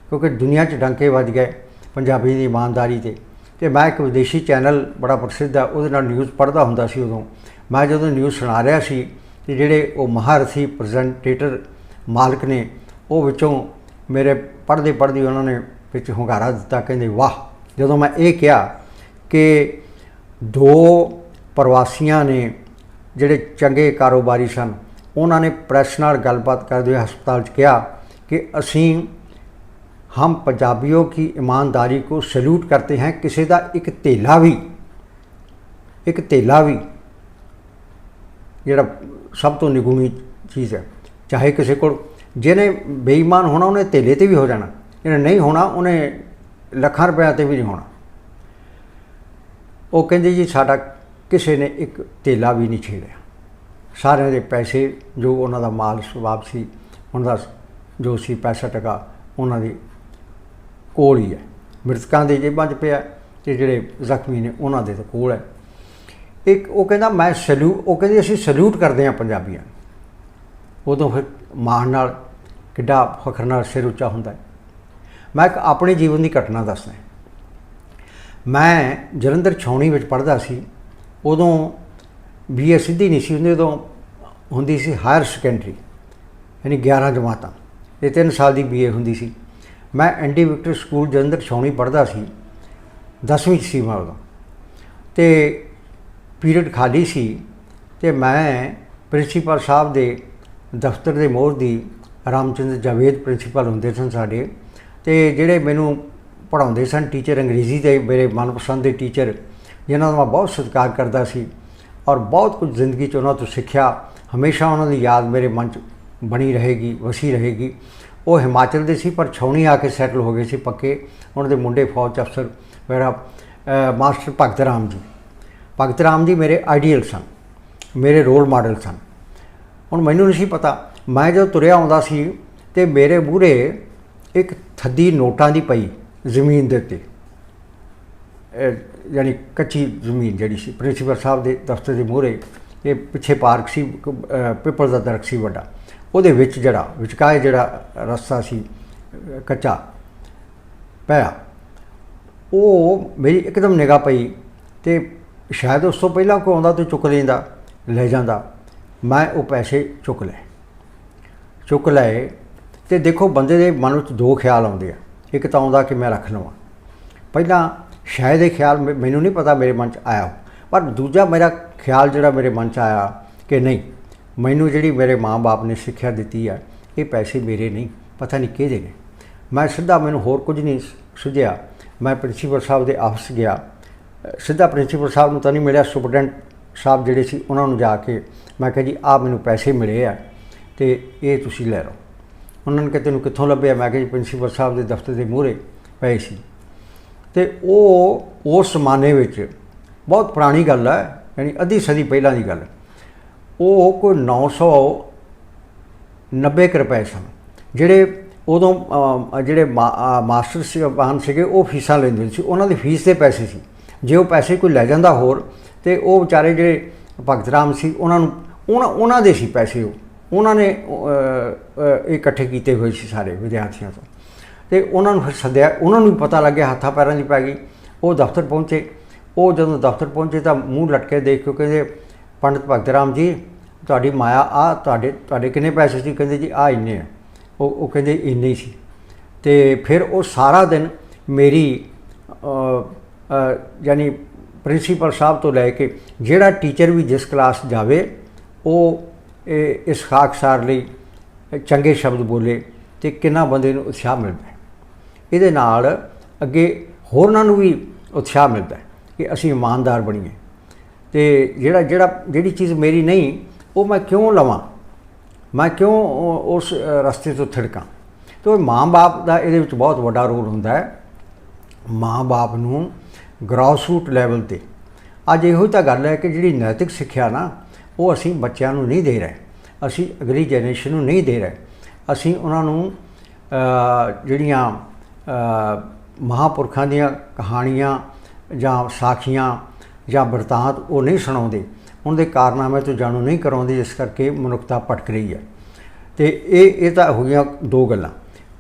ਕਿਉਂਕਿ ਦੁਨੀਆ 'ਚ ਡੰਕੇ ਵੱਜ ਗਏ ਪੰਜਾਬੀ ਦੀ ਇਮਾਨਦਾਰੀ ਤੇ। ਤੇ ਮੈਂ ਇੱਕ ਵਿਦੇਸ਼ੀ ਚੈਨਲ ਬੜਾ ਪ੍ਰਸਿੱਧ ਆ, ਉਹਦੇ ਨਾਲ ਨਿਊਜ਼ ਪੜ੍ਹਦਾ ਹੁੰਦਾ ਸੀ ਉਦੋਂ। ਮੈਂ ਜਦੋਂ ਨਿਊਜ਼ ਸੁਣਾ ਰਿਹਾ ਸੀ ਤੇ ਜਿਹੜੇ ਉਹ ਮਹਾਰਥੀ ਪ੍ਰੈਜ਼ੈਂਟੇਟਰ ਮਾਲਕ ਨੇ, ਉਹ ਵਿੱਚੋਂ ਮੇਰੇ ਪੜ੍ਹਦੇ ਪੜ੍ਹਦੇ ਉਹਨਾਂ ਨੇ ਵਿੱਚ ਹੁੰਗਾਰਾ ਦਿੱਤਾ, ਕਹਿੰਦੇ, ਵਾਹ! ਜਦੋਂ ਮੈਂ ਇਹ ਕਿਹਾ ਕਿ ਦੋ ਪ੍ਰਵਾਸੀਆਂ ਨੇ ਜਿਹੜੇ ਚੰਗੇ ਕਾਰੋਬਾਰੀ ਸਨ, ਉਹਨਾਂ ਨੇ ਪ੍ਰੈਸ ਨਾਲ ਗੱਲਬਾਤ ਕਰਦੇ ਹੋਏ ਹਸਪਤਾਲ 'ਚ ਕਿਹਾ ਕਿ ਅਸੀਂ हम पंजाबियों की ईमानदारी को सल्यूट करते हैं किसी ਦਾ ਇੱਕ ਧੇਲਾ ਵੀ ਇੱਕ ਧੇਲਾ ਵੀ ਜਿਹੜਾ ਸਭ ਤੋਂ ਨਿਗੂਣੀ ਚੀਜ਼ ਹੈ ਚਾਹੇ ਕਿਸੇ ਕੋਲ ਜਿਹਨੇ ਬੇਈਮਾਨ ਹੋਣਾ ਉਹਨੇ ਧੇਲੇ ਤੇ ਵੀ ਹੋ ਜਾਣਾ ਜਿਹਨੇ ਨਹੀਂ ਹੋਣਾ ਉਹਨੇ ਲੱਖਾਂ ਰੁਪਏ ਤੇ ਵੀ ਨਹੀਂ ਹੋਣਾ ਉਹ ਕਹਿੰਦੇ ਜੀ ਸਾਡਾ ਕਿਸੇ ਨੇ ਇੱਕ ਧੇਲਾ ਵੀ ਨਹੀਂ ਛੇੜਿਆ ਸਾਰਿਆਂ ਦੇ ਪੈਸੇ ਜੋ ਉਹਨਾਂ ਦਾ ਮਾਲ ਸਵਾਬ ਸੀ ਉਹਨਾਂ ਦਾ ਜੋ ਸੀ ਪੈਸਾ ਟਕਾ ਉਹਨਾਂ ਦੀ ਕੋਲ ਹੀ ਹੈ। ਮ੍ਰਿਤਕਾਂ ਦੇ ਜੇਬਾਂ 'ਚ ਪਿਆ ਤੇ ਜਿਹੜੇ ਜ਼ਖਮੀ ਨੇ ਉਹਨਾਂ ਦੇ ਤਾਂ ਕੋਲ ਹੈ। ਇੱਕ ਉਹ ਕਹਿੰਦਾ, ਮੈਂ ਸਲੂ ਉਹ ਕਹਿੰਦੇ, ਅਸੀਂ ਸਲੂਟ ਕਰਦੇ ਹਾਂ ਪੰਜਾਬੀਆਂ ਨੂੰ। ਉਦੋਂ ਫਿਰ ਮਾਣ ਨਾਲ ਕਿੱਡਾ ਫਖਰ ਨਾਲ ਸਿਰ ਉੱਚਾ ਹੁੰਦਾ ਹੈ। ਮੈਂ ਇੱਕ ਆਪਣੇ ਜੀਵਨ ਦੀ ਘਟਨਾ ਦੱਸਦਾ ਮੈਂ ਜਲੰਧਰ ਛਾਉਣੀ ਵਿੱਚ ਪੜ੍ਹਦਾ ਸੀ। ਉਦੋਂ ਬੀਏ ਸਿੱਧੀ ਨਹੀਂ ਸੀ ਹੁੰਦੀ, ਉਦੋਂ ਹੁੰਦੀ ਸੀ ਹਾਇਰ ਸੈਕੰਡਰੀ, ਯਾਨੀ 11 ਜਮਾਤਾਂ। ਇਹ 3 ਸਾਲ ਦੀ ਬੀਏ ਹੁੰਦੀ ਸੀ। ਮੈਂ ਐਂਡੀ ਵਿਕਟਰ ਸਕੂਲ ਜਲੰਧਰ ਛਾਉਣੀ ਪੜ੍ਹਦਾ ਸੀ 10ਵੀਂ 'ਚ ਸੀ ਮੈਂ ਉਦੋਂ। ਤੇ ਪੀਰੀਅਡ ਖਾਲੀ ਸੀ ਤੇ ਮੈਂ ਪ੍ਰਿੰਸੀਪਲ ਸਾਹਿਬ ਦੇ ਦਫ਼ਤਰ ਦੇ ਮੋਹਰ ਦੀ ਰਾਮਚੰਦਰ ਜਾਵੇਦ ਪ੍ਰਿੰਸੀਪਲ ਹੁੰਦੇ ਸਨ ਸਾਡੇ ਤੇ ਜਿਹੜੇ ਮੈਨੂੰ ਪੜ੍ਹਾਉਂਦੇ ਸਨ ਟੀਚਰ ਅੰਗਰੇਜ਼ੀ ਦੇ, ਮੇਰੇ ਮਨਪਸੰਦ ਦੇ ਟੀਚਰ, ਜਿਨ੍ਹਾਂ ਦਾ ਮੈਂ ਬਹੁਤ ਸਤਿਕਾਰ ਕਰਦਾ ਸੀ ਔਰ ਬਹੁਤ ਕੁਝ ਜ਼ਿੰਦਗੀ 'ਚ ਉਹਨਾਂ ਤੋਂ ਸਿੱਖਿਆ, ਹਮੇਸ਼ਾ ਉਹਨਾਂ ਦੀ ਯਾਦ ਮੇਰੇ ਮਨ 'ਚ ਬਣੀ ਰਹੇਗੀ, ਵਸੀ ਰਹੇਗੀ। ਉਹ ਹਿਮਾਚਲ ਦੇ ਸੀ ਪਰ ਛਾਉਣੀ ਆ ਕੇ ਸੈਟਲ ਹੋ ਗਏ ਸੀ ਪੱਕੇ। ਉਹਨਾਂ ਦੇ ਮੁੰਡੇ ਫੌਜ 'ਚ ਅਫਸਰ ਮੇਰਾ ਮਾਸਟਰ ਭਗਤ ਰਾਮ ਜੀ। ਭਗਤ ਰਾਮ ਜੀ ਮੇਰੇ ਆਈਡੀਅਲ ਸਨ ਮੇਰੇ ਰੋਲ ਮਾਡਲ ਸਨ। ਹੁਣ ਮੈਨੂੰ ਨਹੀਂ ਸੀ ਪਤਾ ਮੈਂ ਜਦੋਂ ਤੁਰਿਆ ਆਉਂਦਾ ਸੀ ਤੇ ਮੇਰੇ ਮੂਹਰੇ ਇੱਕ ਥੱਦੀ ਨੋਟਾਂ ਦੀ ਪਈ ਜ਼ਮੀਨ ਦੇ ਉੱਤੇ। ਇਹ ਯਾਨੀ ਕੱਚੀ ਜ਼ਮੀਨ ਜਿਹੜੀ ਸੀ ਪ੍ਰਿੰਸੀਪਲ ਸਾਹਿਬ ਦੇ ਦਫ਼ਤਰ ਦੇ ਮੂਹਰੇ। ਇਹ ਪਿੱਛੇ ਪਾਰਕ ਸੀ ਇੱਕ, ਪਿੱਪਲ ਦਾ ਦਰਖਤ ਸੀ ਵੱਡਾ। ਉਹਦੇ ਵਿੱਚ ਜਿਹੜਾ ਵਿਚਕਾਏ ਜਿਹੜਾ ਰਸਤਾ ਸੀ, ਕੱਚਾ ਪਿਆ, ਉਹ ਮੇਰੀ ਇੱਕਦਮ ਨਿਗਾਹ ਪਈ ਤੇ ਸ਼ਾਇਦ ਉਸ ਤੋਂ ਪਹਿਲਾਂ ਕੋਈ ਆਉਂਦਾ ਤੇ ਚੁੱਕ ਲੈਂਦਾ, ਲੈ ਜਾਂਦਾ। ਮੈਂ ਉਹ ਪੈਸੇ ਚੁੱਕ ਲਏ। ਚੁੱਕ ਲਏ ਤੇ ਦੇਖੋ ਬੰਦੇ ਦੇ ਮਨ ਵਿੱਚ ਦੋ ਖਿਆਲ ਆਉਂਦੇ ਆ। ਇੱਕ ਤਾਂ ਆਉਂਦਾ ਕਿ ਮੈਂ ਰੱਖ ਲਵਾਂ। ਪਹਿਲਾਂ ਸ਼ਾਇਦ ਇਹ ਖਿਆਲ ਮੈ- ਮੈਨੂੰ ਨਹੀਂ ਪਤਾ ਮੇਰੇ ਮਨ 'ਚ ਆਇਆ। ਹੋ। ਪਰ ਦੂਜਾ ਮੇਰਾ ਖਿਆਲ ਜਿਹੜਾ ਮੇਰੇ ਮਨ 'ਚ ਆਇਆ ਕਿ ਨਹੀਂ ਮੈਨੂੰ ਜਿਹੜੀ ਮੇਰੇ ਮਾਂ-ਬਾਪ ਨੇ ਸਿੱਖਿਆ ਦਿੱਤੀ ਹੈ ਇਹ ਪੈਸੇ ਮੇਰੇ ਨਹੀਂ, ਪਤਾ ਨਹੀਂ ਕਿਹਦੇ ਨੇ। ਮੈਂ ਸਿੱਧਾ ਮੈਨੂੰ ਹੋਰ ਕੁਝ ਨਹੀਂ ਸ- ਸੁਝਿਆ। ਮੈਂ ਪ੍ਰਿੰਸੀਪਲ ਸਾਹਿਬ ਦੇ ਆਫਿਸ ਗਿਆ। ਸਿੱਧਾ ਪ੍ਰਿੰਸੀਪਲ ਸਾਹਿਬ ਨੂੰ ਤਾਂ ਨਹੀਂ ਮਿਲਿਆ, ਸੁਪਰਡੈਂਟ ਸਾਹਿਬ ਜਿਹੜੇ ਸੀ ਉਹਨਾਂ ਨੂੰ ਜਾ ਕੇ ਮੈਂ ਕਿਹਾ ਜੀ, ਆਹ ਮੈਨੂੰ ਪੈਸੇ ਮਿਲੇ ਆ ਤੇ ਇਹ ਤੁਸੀਂ ਲੈ ਲਓ। ਉਹਨਾਂ ਨੇ ਕਿਹਾ, ਤੈਨੂੰ ਕਿੱਥੋਂ ਲੱਭਿਆ? ਮੈਂ ਕਿਹਾ ਜੀ, ਪ੍ਰਿੰਸੀਪਲ ਸਾਹਿਬ ਦੇ ਦਫ਼ਤਰ ਦੇ ਮੂਹਰੇ ਪਏ ਸੀ। ਤੇ ਉਹ, ਉਸ ਜ਼ਮਾਨੇ ਵਿੱਚ ਬਹੁਤ ਪੁਰਾਣੀ ਗੱਲ ਹੈ ਯਾਨੀ ਅੱਧੀ ਸਦੀ ਪਹਿਲਾਂ ਦੀ ਗੱਲ। ਹੈ। ਉਹ ਕੋਈ 990 ਕੁ ਰੁਪਏ ਸਨ। ਜਿਹੜੇ ਉਦੋਂ ਜਿਹੜੇ ਮਾ- ਅ, ਮਾਸਟਰ ਸਾਹਿਬਾਨ ਸੀਗੇ ਉਹ ਫੀਸਾਂ ਲੈਂਦੇ ਸੀ। ਉਹਨਾਂ ਦੀ ਫੀਸ ਦੇ ਪੈਸੇ ਸੀ। ਜੇ ਉਹ ਪੈਸੇ ਕੋਈ ਲੈ ਜਾਂਦਾ ਹੋਰ ਤੇ ਉਹ ਵਿਚਾਰੇ ਜਿਹੜੇ ਭਗਤ ਰਾਮ ਸੀ ਉਹਨਾਂ ਨੂੰ ਉਹਨਾਂ ਉਹਨਾਂ ਦੇ ਸੀ ਪੈਸੇ ਉਹ। ਉਹਨਾਂ ਨੇ ਇਕੱਠੇ ਕੀਤੇ ਹੋਏ ਸੀ ਸਾਰੇ ਵਿਦਿਆਰਥੀਆਂ ਤੋਂ। ਤੇ ਉਹਨਾਂ ਨੂੰ ਫਿਰ ਸੱਦਿਆ। ਉਹਨਾਂ ਨੂੰ ਵੀ ਪਤਾ ਲੱਗਿਆ ਹੱਥਾਂ ਪੈਰਾਂ ਦੀ ਪੈ ਗਈ। ਉਹ ਦਫ਼ਤਰ ਪਹੁੰਚੇ। ਉਹ ਜਦੋਂ ਦਫ਼ਤਰ ਪਹੁੰਚੇ ਤਾਂ ਮੂੰਹ ਲਟਕੇ ਦੇਖ ਕੇ ਕਹਿੰਦੇ ਪੰਡਿਤ ਭਗਤ ਰਾਮ ਜੀ ਤੁਹਾਡੀ ਮਾਇਆ ਆ ਤੁਹਾਡੇ ਤੁਹਾਡੇ ਕਿੰਨੇ ਪੈਸੇ ਸੀ? ਕਹਿੰਦੇ ਜੀ ਆ ਇੰਨੇ ਆ। ਉਹ ਉਹ ਕਹਿੰਦੇ ਇੰਨੇ ਹੀ ਸੀ। ਤੇ ਫਿਰ ਉਹ ਸਾਰਾ ਦਿਨ ਮੇਰੀ ਯਾਨੀ ਪ੍ਰਿੰਸੀਪਲ ਸਾਹਿਬ ਤੋਂ ਲੈ ਕੇ ਜਿਹੜਾ ਟੀਚਰ ਵੀ ਜਿਸ ਕਲਾਸ ਜਾਵੇ, ਉਹ ਇਹ, ਇਸ ਖਾਕਸਾਰ ਲਈ ਚੰਗੇ ਸ਼ਬਦ ਬੋਲੇ ਤੇ ਕਿੰਨਾ ਬੰਦੇ ਨੂੰ ਉਤਸ਼ਾਹ ਮਿਲਦਾ ਇਹਦੇ ਨਾਲ ਅੱਗੇ ਹੋਰਨਾਂ ਨੂੰ ਵੀ ਉਤਸ਼ਾਹ ਮਿਲਦਾ ਕਿ ਅਸੀਂ ਇਮਾਨਦਾਰ ਬਣੀਏ। ਤੇ ਜਿਹੜਾ ਜਿਹੜਾ, ਜਿਹੜੀ ਚੀਜ਼ ਮੇਰੀ ਨਹੀਂ ਉਹ ਮੈਂ ਕਿਉਂ ਲਵਾਂ? ਮੈਂ ਕਿਉਂ ਉਸ ਰਸਤੇ ਤੋਂ ਥਿੜਕਾਂ? ਤੋ ਮਾਂ-ਬਾਪ ਦਾ ਇਹਦੇ ਵਿੱਚ ਬਹੁਤ ਵੱਡਾ ਰੋਲ ਹੁੰਦਾ ਹੈ। ਮਾਂ-ਬਾਪ ਨੂੰ ਗਰਾਸਰੂਟ ਲੈਵਲ ਤੇ। ਅੱਜ ਇਹੋ ਹੀ ਤਾਂ ਗੱਲ ਹੈ ਕਿ ਜਿਹੜੀ ਨੈਤਿਕ ਸਿੱਖਿਆ ਨਾ ਉਹ ਅਸੀਂ ਬੱਚਿਆਂ ਨੂੰ ਨਹੀਂ ਦੇ ਰਹੇ। ਅਸੀਂ ਅਗਲੀ ਜਨਰੇਸ਼ਨ ਨੂੰ ਨਹੀਂ ਦੇ ਰਹੇ। ਅਸੀਂ ਉਹਨਾਂ ਨੂੰ ਜਿਹੜੀਆਂ ਅ, ਮਹਾਪੁਰਖਾਂ ਦੀਆਂ ਕਹਾਣੀਆਂ ਜਾਂ ਸਾਖੀਆਂ ਜਾਂ ਬਿਰਤਾਂਤ ਉਹ ਨਹੀਂ ਸੁਣਾਉਂਦੇ। ਉਹਨਾਂ ਦੇ ਕਾਰਨਾਮੇ ਤੋਂ ਜਾਣੂ ਨਹੀਂ ਕਰਾਉਂਦੇ, ਇਸ ਕਰਕੇ ਮਨੁੱਖਤਾ ਭਟਕ ਰਹੀ ਹੈ ਤੇ ਇਹ ਇਹ ਤਾਂ ਹੋ ਗਈਆਂ ਦੋ ਗੱਲਾਂ।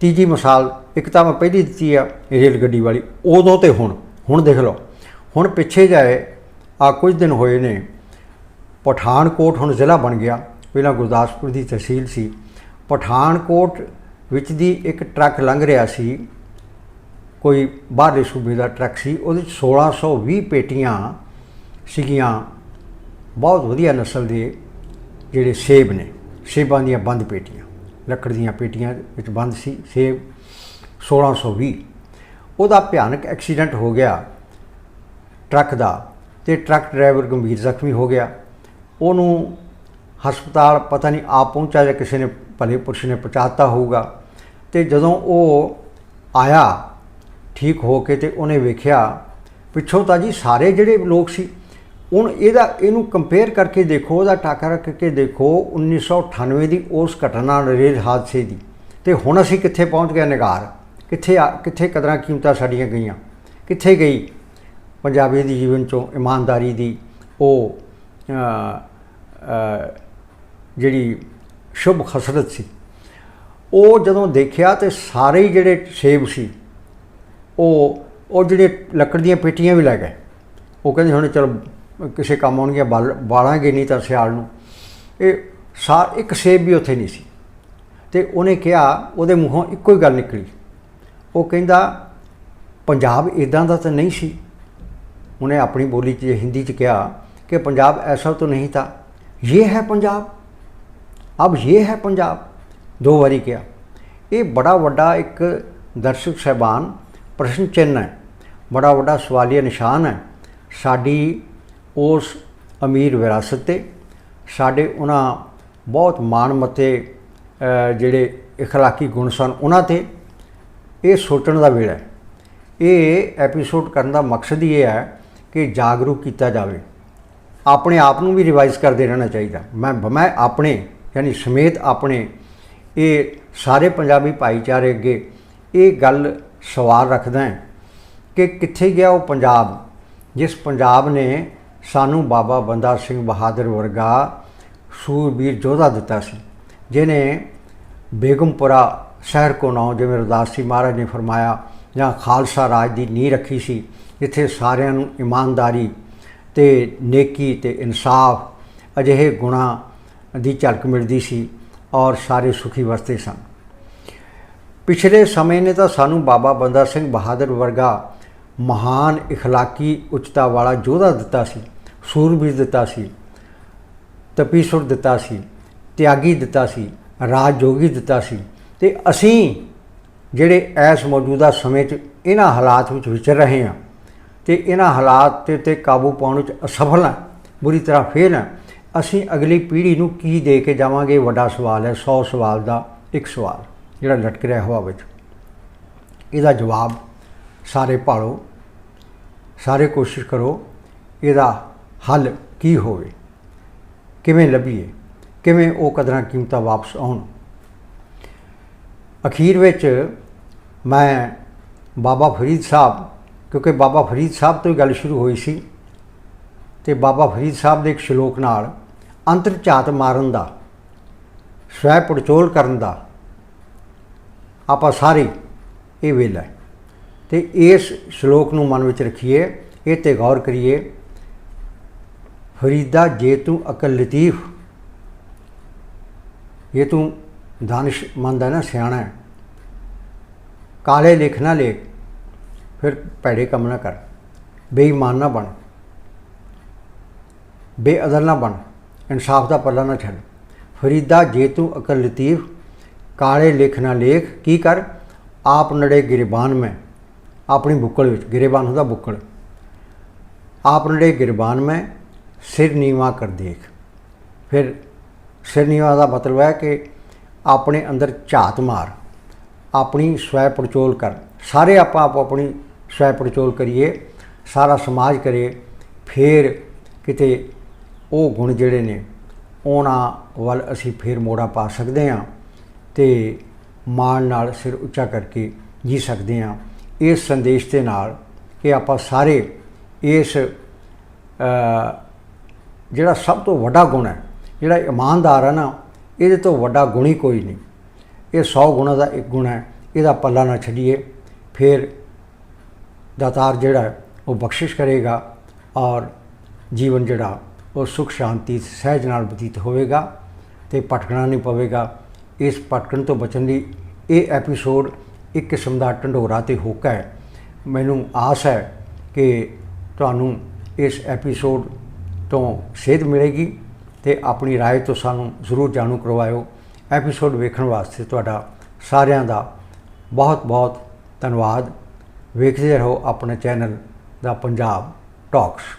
ਤੀਜੀ ਮਿਸਾਲ, ਇੱਕ ਤਾਂ ਮੈਂ ਪਹਿਲੀ ਦਿੱਤੀ ਆ ਰੇਲ ਗੱਡੀ ਵਾਲੀ, ਉਦੋਂ ਤੇ ਹੁਣ ਹੁਣ ਦੇਖ ਲਓ। ਹੁਣ ਪਿੱਛੇ ਜਾਏ, ਆ ਕੁਝ ਦਿਨ ਹੋਏ ਨੇ, ਪਠਾਨਕੋਟ ਹੁਣ ਜ਼ਿਲ੍ਹਾ ਬਣ ਗਿਆ। ਪਹਿਲਾਂ ਗੁਰਦਾਸਪੁਰ ਦੀ ਤਹਿਸੀਲ ਸੀ। ਪਠਾਨਕੋਟ ਵਿੱਚ ਦੀ ਇੱਕ ਟਰੱਕ ਲੰਘ ਰਿਹਾ ਸੀ। ਕੋਈ ਬਾਹਰਲੇ ਸੂਬੇ ਦਾ ਟਰੱਕ ਸੀ। ਉਹਦੇ 'ਚ 1620 ਪੇਟੀਆਂ ਸੀਗੀਆਂ। ਬਹੁਤ ਵਧੀਆ ਨਸਲ ਦੇ ਜਿਹੜੇ ਸੇਬ ਨੇ, ਸੇਬਾਂ ਦੀਆਂ ਬੰਦ ਪੇਟੀਆਂ, ਲੱਕੜ ਦੀਆਂ ਪੇਟੀਆਂ ਵਿੱਚ ਬੰਦ ਸੀ, ਸੇਬ 1620 ਉਹਦਾ ਭਿਆਨਕ ਐਕਸੀਡੈਂਟ ਹੋ ਗਿਆ ਟਰੱਕ ਦਾ ਤੇ ਟਰੱਕ ਡਰਾਈਵਰ ਗੰਭੀਰ ਜ਼ਖਮੀ ਹੋ ਗਿਆ। ਉਹਨੂੰ ਹਸਪਤਾਲ ਪਤਾ ਨਹੀਂ ਆਪ ਪਹੁੰਚਾ ਜਾਂ ਕਿਸੇ ਨੇ ਭਲੇ ਪੁਰਸ਼ ਨੇ ਪਹੁੰਚਾਤਾ ਹੋਊਗਾ। ਤੇ ਜਦੋਂ ਉਹ ਆਇਆ ਠੀਕ ਹੋ ਕੇ ਤੇ ਉਹਨੇ ਵੇਖਿਆ ਪਿੱਛੋਂ ਤਾਂ ਜੀ ਸਾਰੇ ਜਿਹੜੇ ਲੋਕ ਸੀ ਹੁਣ ਇਹਦਾ, ਇਹਨੂੰ ਕੰਪੇਅਰ ਕਰਕੇ ਦੇਖੋ, ਉਹਦਾ ਟਾਕਾ ਰੱਖ ਕੇ ਦੇਖੋ 1998 ਦੀ ਉਸ ਘਟਨਾ ਰੇਲ ਹਾਦਸੇ ਦੀ। ਤੇ ਹੁਣ ਅਸੀਂ ਕਿੱਥੇ ਪਹੁੰਚ ਗਏ ਨਿਗਾਰ ਕਿੱਥੇ ਆ- ਕਿੱਥੇ ਕਦਰਾਂ ਕੀਮਤਾਂ ਸਾਡੀਆਂ ਗਈਆਂ? ਕਿੱਥੇ ਗਈ? ਪੰਜਾਬੀ ਦੀ ਜੀਵਨ ਚੋਂ ਇਮਾਨਦਾਰੀ ਦੀ, ਉਹ ਜਿਹੜੀ ਸ਼ੁਭ ਖਸਰਤ ਸੀ। ਉਹ ਜਦੋਂ ਦੇਖਿਆ ਤੇ ਸਾਰੇ ਹੀ ਜਿਹੜੇ ਸੇਬ ਸੀ, ਉਹ ਉਹ ਜਿਹੜੇ ਲੱਕੜ ਦੀਆਂ ਪੇਟੀਆਂ ਵੀ ਲੈ ਗਏ। ਉਹ ਕਹਿੰਦੇ ਹੁਣ, ਚਲੋ ਕਿਸੇ ਕੰਮ ਆਉਣਗੀਆਂ ਬਾਲਾਂਗੇ ਨਹੀਂ ਤਾਂ ਸਿਆਲ ਨੂੰ। ਇਹ ਸਾ, ਇੱਕ ਸੇਬ ਵੀ ਉੱਥੇ ਨਹੀਂ ਸੀ। ਤੇ ਉਹਨੇ ਕਿਹਾ, ਉਹਦੇ ਮੂੰਹੋਂ ਇੱਕੋ ਹੀ ਗੱਲ ਨਿਕਲੀ। ਉਹ ਕਹਿੰਦਾ, ਪੰਜਾਬ ਇਦਾਂ ਦਾ ਤਾਂ ਨਹੀਂ ਸੀ। ਉਹਨੇ ਆਪਣੀ ਬੋਲੀ 'ਚ, ਹਿੰਦੀ 'ਚ ਕਿਹਾ ਕਿ ਪੰਜਾਬ ਐਸਾ ਤਾਂ ਨਹੀਂ ਤਾਂ। ਇਹ ਹੈ ਪੰਜਾਬ? ਅਬ ਇਹ ਹੈ ਪੰਜਾਬ। ਦੋ ਵਾਰੀ ਕਿਹਾ। ਇਹ ਬੜਾ ਵੱਡਾ ਇੱਕ ਦਰਸ਼ਕ ਸਹਿਬਾਨ, ਪ੍ਰਸ਼ਨ ਚਿੰਨ ਹੈ। ਬੜਾ ਵੱਡਾ ਸਵਾਲੀਆ ਨਿਸ਼ਾਨ ਹੈ। ਸਾਡੀ ਉਸ ਅਮੀਰ ਵਿਰਾਸਤ ਤੇ ਸਾਡੇ ਉਹਨਾਂ ਬਹੁਤ ਮਾਣਮੱਤੇ ਅ, ਜਿਹੜੇ اخلاقی ਗੁਣ ਸਨ ਉਹਨਾਂ ਤੇ ਇਹ ਸੋਚਣ ਦਾ ਵੇਲਾ ਹੈ ਇਹ ਐਪੀਸੋਡ ਕਰਨ ਦਾ ਮਕਸਦ ਹੀ ਇਹ ਹੈ ਕਿ ਜਾਗਰੂਕ ਕੀਤਾ ਜਾਵੇ ਆਪਣੇ ਆਪ ਨੂੰ ਵੀ ਰਿਵਾਈਜ਼ ਕਰਦੇ ਰਹਿਣਾ ਚਾਹੀਦਾ ਮੈਂ ਮੈਂ ਆਪਣੇ ਯਾਨੀ ਸਮੇਤ ਆਪਣੇ ਇਹ ਸਾਰੇ ਪੰਜਾਬੀ ਭਾਈਚਾਰੇ ਅੱਗੇ ਇਹ ਗੱਲ ਸਵਾਲ ਰੱਖਦਾ ਹਾਂ ਕਿ ਕਿੱਥੇ ਗਿਆ ਉਹ ਪੰਜਾਬ ਜਿਸ ਪੰਜਾਬ ਨੇ ਸਾਨੂੰ ਬਾਬਾ ਬੰਦਾ ਸਿੰਘ ਬਹਾਦਰ ਵਰਗਾ ਸੂਰਬੀਰ ਯੋਧਾ ਦਿੱਤਾ ਸੀ ਜਿਨੇ ਬੇਗਮਪੁਰਾ ਸ਼ਹਿਰ ਕੋ ਨਾਮ ਜਿਵੇਂ ਰਦਾਸ ਜੀ ਮਹਾਰਾਜ ਨੇ ਫਰਮਾਇਆ ਜਾਂ ਖਾਲਸਾ ਰਾਜ ਦੀ ਨੀਂਹ ਰੱਖੀ ਸੀ ਜਿੱਥੇ ਸਾਰਿਆਂ ਨੂੰ ਇਮਾਨਦਾਰੀ ਤੇ ਨੇਕੀ ਤੇ ਇਨਸਾਫ ਅਜਿਹੇ ਗੁਣਾ ਦੀ ਝਲਕ ਮਿਲਦੀ ਸੀ ਔਰ ਸਾਰੇ ਸੁਖੀ ਵਸਦੇ ਸਨ ਪਿਛਲੇ ਸਮੇਂ ਨੇ ਤਾਂ ਸਾਨੂੰ ਬਾਬਾ ਬੰਦਾ ਸਿੰਘ ਬਹਾਦਰ ਵਰਗਾ ਮਹਾਨ اخلاقی ਉੱਚਤਾ ਵਾਲਾ ਯੋਧਾ ਦਿੱਤਾ ਸੀ ਸੂਰਬੀਰ ਦਿੱਤਾ ਸੀ, ਤਪੀਸੁਰ ਦਿੱਤਾ ਸੀ, ਤਿਆਗੀ ਦਿੱਤਾ ਸੀ, ਰਾਜਯੋਗੀ ਦਿੱਤਾ ਸੀ। ਤੇ ਅਸੀਂ ਜਿਹੜੇ ਇਸ ਮੌਜੂਦਾ ਸਮੇਂ 'ਚ ਇਹਨਾਂ ਹਾਲਾਤ ਵਿੱਚ ਵਿਚਰ ਰਹੇ ਹਾਂ ਤੇ ਇਹਨਾਂ ਹਾਲਾਤ ਤੇ ਤੇ ਕਾਬੂ ਪਾਉਣ ਵਿੱਚ ਅਸਫਲ ਹਾਂ, ਬੁਰੀ ਤਰ੍ਹਾਂ ਫੇਲ ਹਾਂ, ਅਸੀਂ ਅਗਲੀ ਪੀੜ੍ਹੀ ਨੂੰ ਕੀ ਦੇ ਕੇ ਜਾਵਾਂਗੇ? ਵੱਡਾ ਸਵਾਲ ਹੈ 100 ਸਵਾਲ ਦਾ ਇੱਕ ਸਵਾਲ, ਜਿਹੜਾ ਲਟਕ ਰਿਹਾ ਹਵਾ ਵਿੱਚ। ਇਹਦਾ ਜਵਾਬ ਸਾਰੇ ਭਾਲੋ, ਸਾਰੇ ਕੋਸ਼ਿਸ਼ ਕਰੋ, ਇਹਦਾ ਹੱਲ ਕੀ ਹੋਵੇ? ਕਿਵੇਂ ਲੱਭੀਏ? ਕਿਵੇਂ ਉਹ ਕਦਰਾਂ ਕੀਮਤਾਂ ਵਾਪਸ ਆਉਣ? ਅਖੀਰ ਵਿੱਚ ਮੈਂ ਬਾਬਾ ਫਰੀਦ ਸਾਹਿਬ, ਕਿਉਂਕਿ ਬਾਬਾ ਫਰੀਦ ਸਾਹਿਬ ਤੋਂ ਹੀ ਗੱਲ ਸ਼ੁਰੂ ਹੋਈ ਸੀ ਤੇ ਬਾਬਾ ਫਰੀਦ ਸਾਹਿਬ ਦੇ ਇੱਕ ਸ਼ਲੋਕ ਨਾਲ ਅੰਤਰ ਝਾਤ ਮਾਰਨ ਦਾ, ਸਵੈ ਪੜਚੋਲ ਕਰਨ ਦਾ ਆਪਾਂ ਸਾਰੇ ਇਹ ਵੇਲਾ ਹੈ। ਤੇ ਇਸ ਸ਼ਲੋਕ ਨੂੰ ਮਨ ਵਿੱਚ ਰੱਖੀਏ, ਇਹ ਤੇ ਗੌਰ ਕਰੀਏ ਫਰੀਦਾ ਜੇ ਤੂੰ ਅਕਲ ਲਤੀਫ। ਇਹ ਤੂੰ ਦਾਨਿਸ਼ਮੰਦ ਹੈ ਨਾ, ਸਿਆਣਾ ਹੈ। ਕਾਲੇ ਲਿਖ ਨਾ ਲੇਖ, ਫਿਰ ਭੈੜੇ ਕੰਮ ਨਾ ਕਰ। ਬੇਈਮਾਨ ਨਾ ਬਣ। ਬੇਅਦਲ ਨਾ ਬਣ। ਇਨਸਾਫ ਦਾ ਪੱਲਾ ਨਾ ਛੱਡ। ਫਰੀਦਾ ਜੇ ਤੂੰ ਅਕਲ ਲਤੀਫ, ਕਾਲੇ ਲਿਖ ਨਾ ਲੇਖ, ਕੀ ਕਰ? ਆਪ ਨੜੇ ਗਿਰਬਾਨ ਮੈਂ। ਆਪਣੀ ਬੁੱਕਲ ਵਿੱਚ, ਗਿਰਬਾਨ ਹੁੰਦਾ ਬੁੱਕਲ। ਆਪ ਨੜੇ ਗਿਰਬਾਨ ਮੈਂ ਸਿਰ ਨੀਵਾ ਕਰ ਦੇਖ। ਫਿਰ ਸਿਰ ਨੀਵਾ ਦਾ ਮਤਲਬ ਹੈ ਕਿ ਆਪਣੇ ਅੰਦਰ ਝਾਤ ਮਾਰ, ਆਪਣੀ ਸਵੈ ਪੜਚੋਲ ਕਰ। ਸਾਰੇ ਆਪਾਂ ਆਪ ਆਪਣੀ ਸਵੈ ਪੜਚੋਲ ਕਰੀਏ, ਸਾਰਾ ਸਮਾਜ ਕਰੇ, ਫਿਰ ਕਿਤੇ ਉਹ ਗੁਣ ਜਿਹੜੇ ਨੇ, ਉਹਨਾਂ ਵੱਲ ਅਸੀਂ ਫਿਰ ਮੋੜਾ ਪਾ ਸਕਦੇ ਹਾਂ ਤੇ ਮਾਣ ਨਾਲ ਸਿਰ ਉੱਚਾ ਕਰਕੇ ਜੀ ਸਕਦੇ ਹਾਂ। ਇਸ ਸੰਦੇਸ਼ ਦੇ ਨਾਲ ਕਿ ਆਪਾਂ ਸਾਰੇ ਇਸ ਜਿਹੜਾ ਸਭ ਤੋਂ ਵੱਡਾ ਗੁਣ ਹੈ, ਜਿਹੜਾ ਇਮਾਨਦਾਰ ਹੈ ਨਾ, ਇਹਦੇ ਤੋਂ ਵੱਡਾ ਗੁਣ ਹੀ ਕੋਈ ਨਹੀਂ। ਇਹ 100 ਗੁਣਾਂ ਦਾ ਇੱਕ ਗੁਣ ਹੈ, ਇਹਦਾ ਪੱਲਾ ਨਾ ਛੱਡੀਏ। ਫਿਰ ਦਾਤਾਰ ਜਿਹੜਾ ਉਹ ਬਖਸ਼ਿਸ਼ ਕਰੇਗਾ ਔਰ ਜੀਵਨ ਜਿਹੜਾ, ਉਹ ਸੁਖ, ਸ਼ਾਂਤੀ, ਸਹਿਜ ਨਾਲ ਬਤੀਤ ਹੋਵੇਗਾ ਤੇ ਭਟਕਣਾ ਨਹੀਂ ਪਵੇਗਾ। ਇਸ ਭਟਕਣ ਤੋਂ ਬਚਣ ਲਈ ਇਹ ਐਪੀਸੋਡ ਇੱਕ ਕਿਸਮ ਦਾ ਢੰਡੋਰਾ ਤੇ ਹੋਕਾ ਹੈ। ਮੈਨੂੰ ਆਸ ਹੈ ਕਿ ਤੁਹਾਨੂੰ ਇਸ ਐਪੀਸੋਡ ਤੋਂ ਸੇਧ ਮਿਲੇਗੀ ਤੇ ਆਪਣੀ رائے ਤੋਂ ਸਾਨੂੰ ਜ਼ਰੂਰ ਜਾਣੂ ਕਰਵਾਇਓ ਐਪੀਸੋਡ ਵੇਖਣ ਵਾਸਤੇ ਤੁਹਾਡਾ ਸਾਰਿਆਂ ਦਾ ਬਹੁਤ ਬਹੁਤ ਧੰਨਵਾਦ ਵੇਖਦੇ ਰਹੋ ਆਪਣੇ ਚੈਨਲ ਦਾ ਪੰਜਾਬ ਟਾਕਸ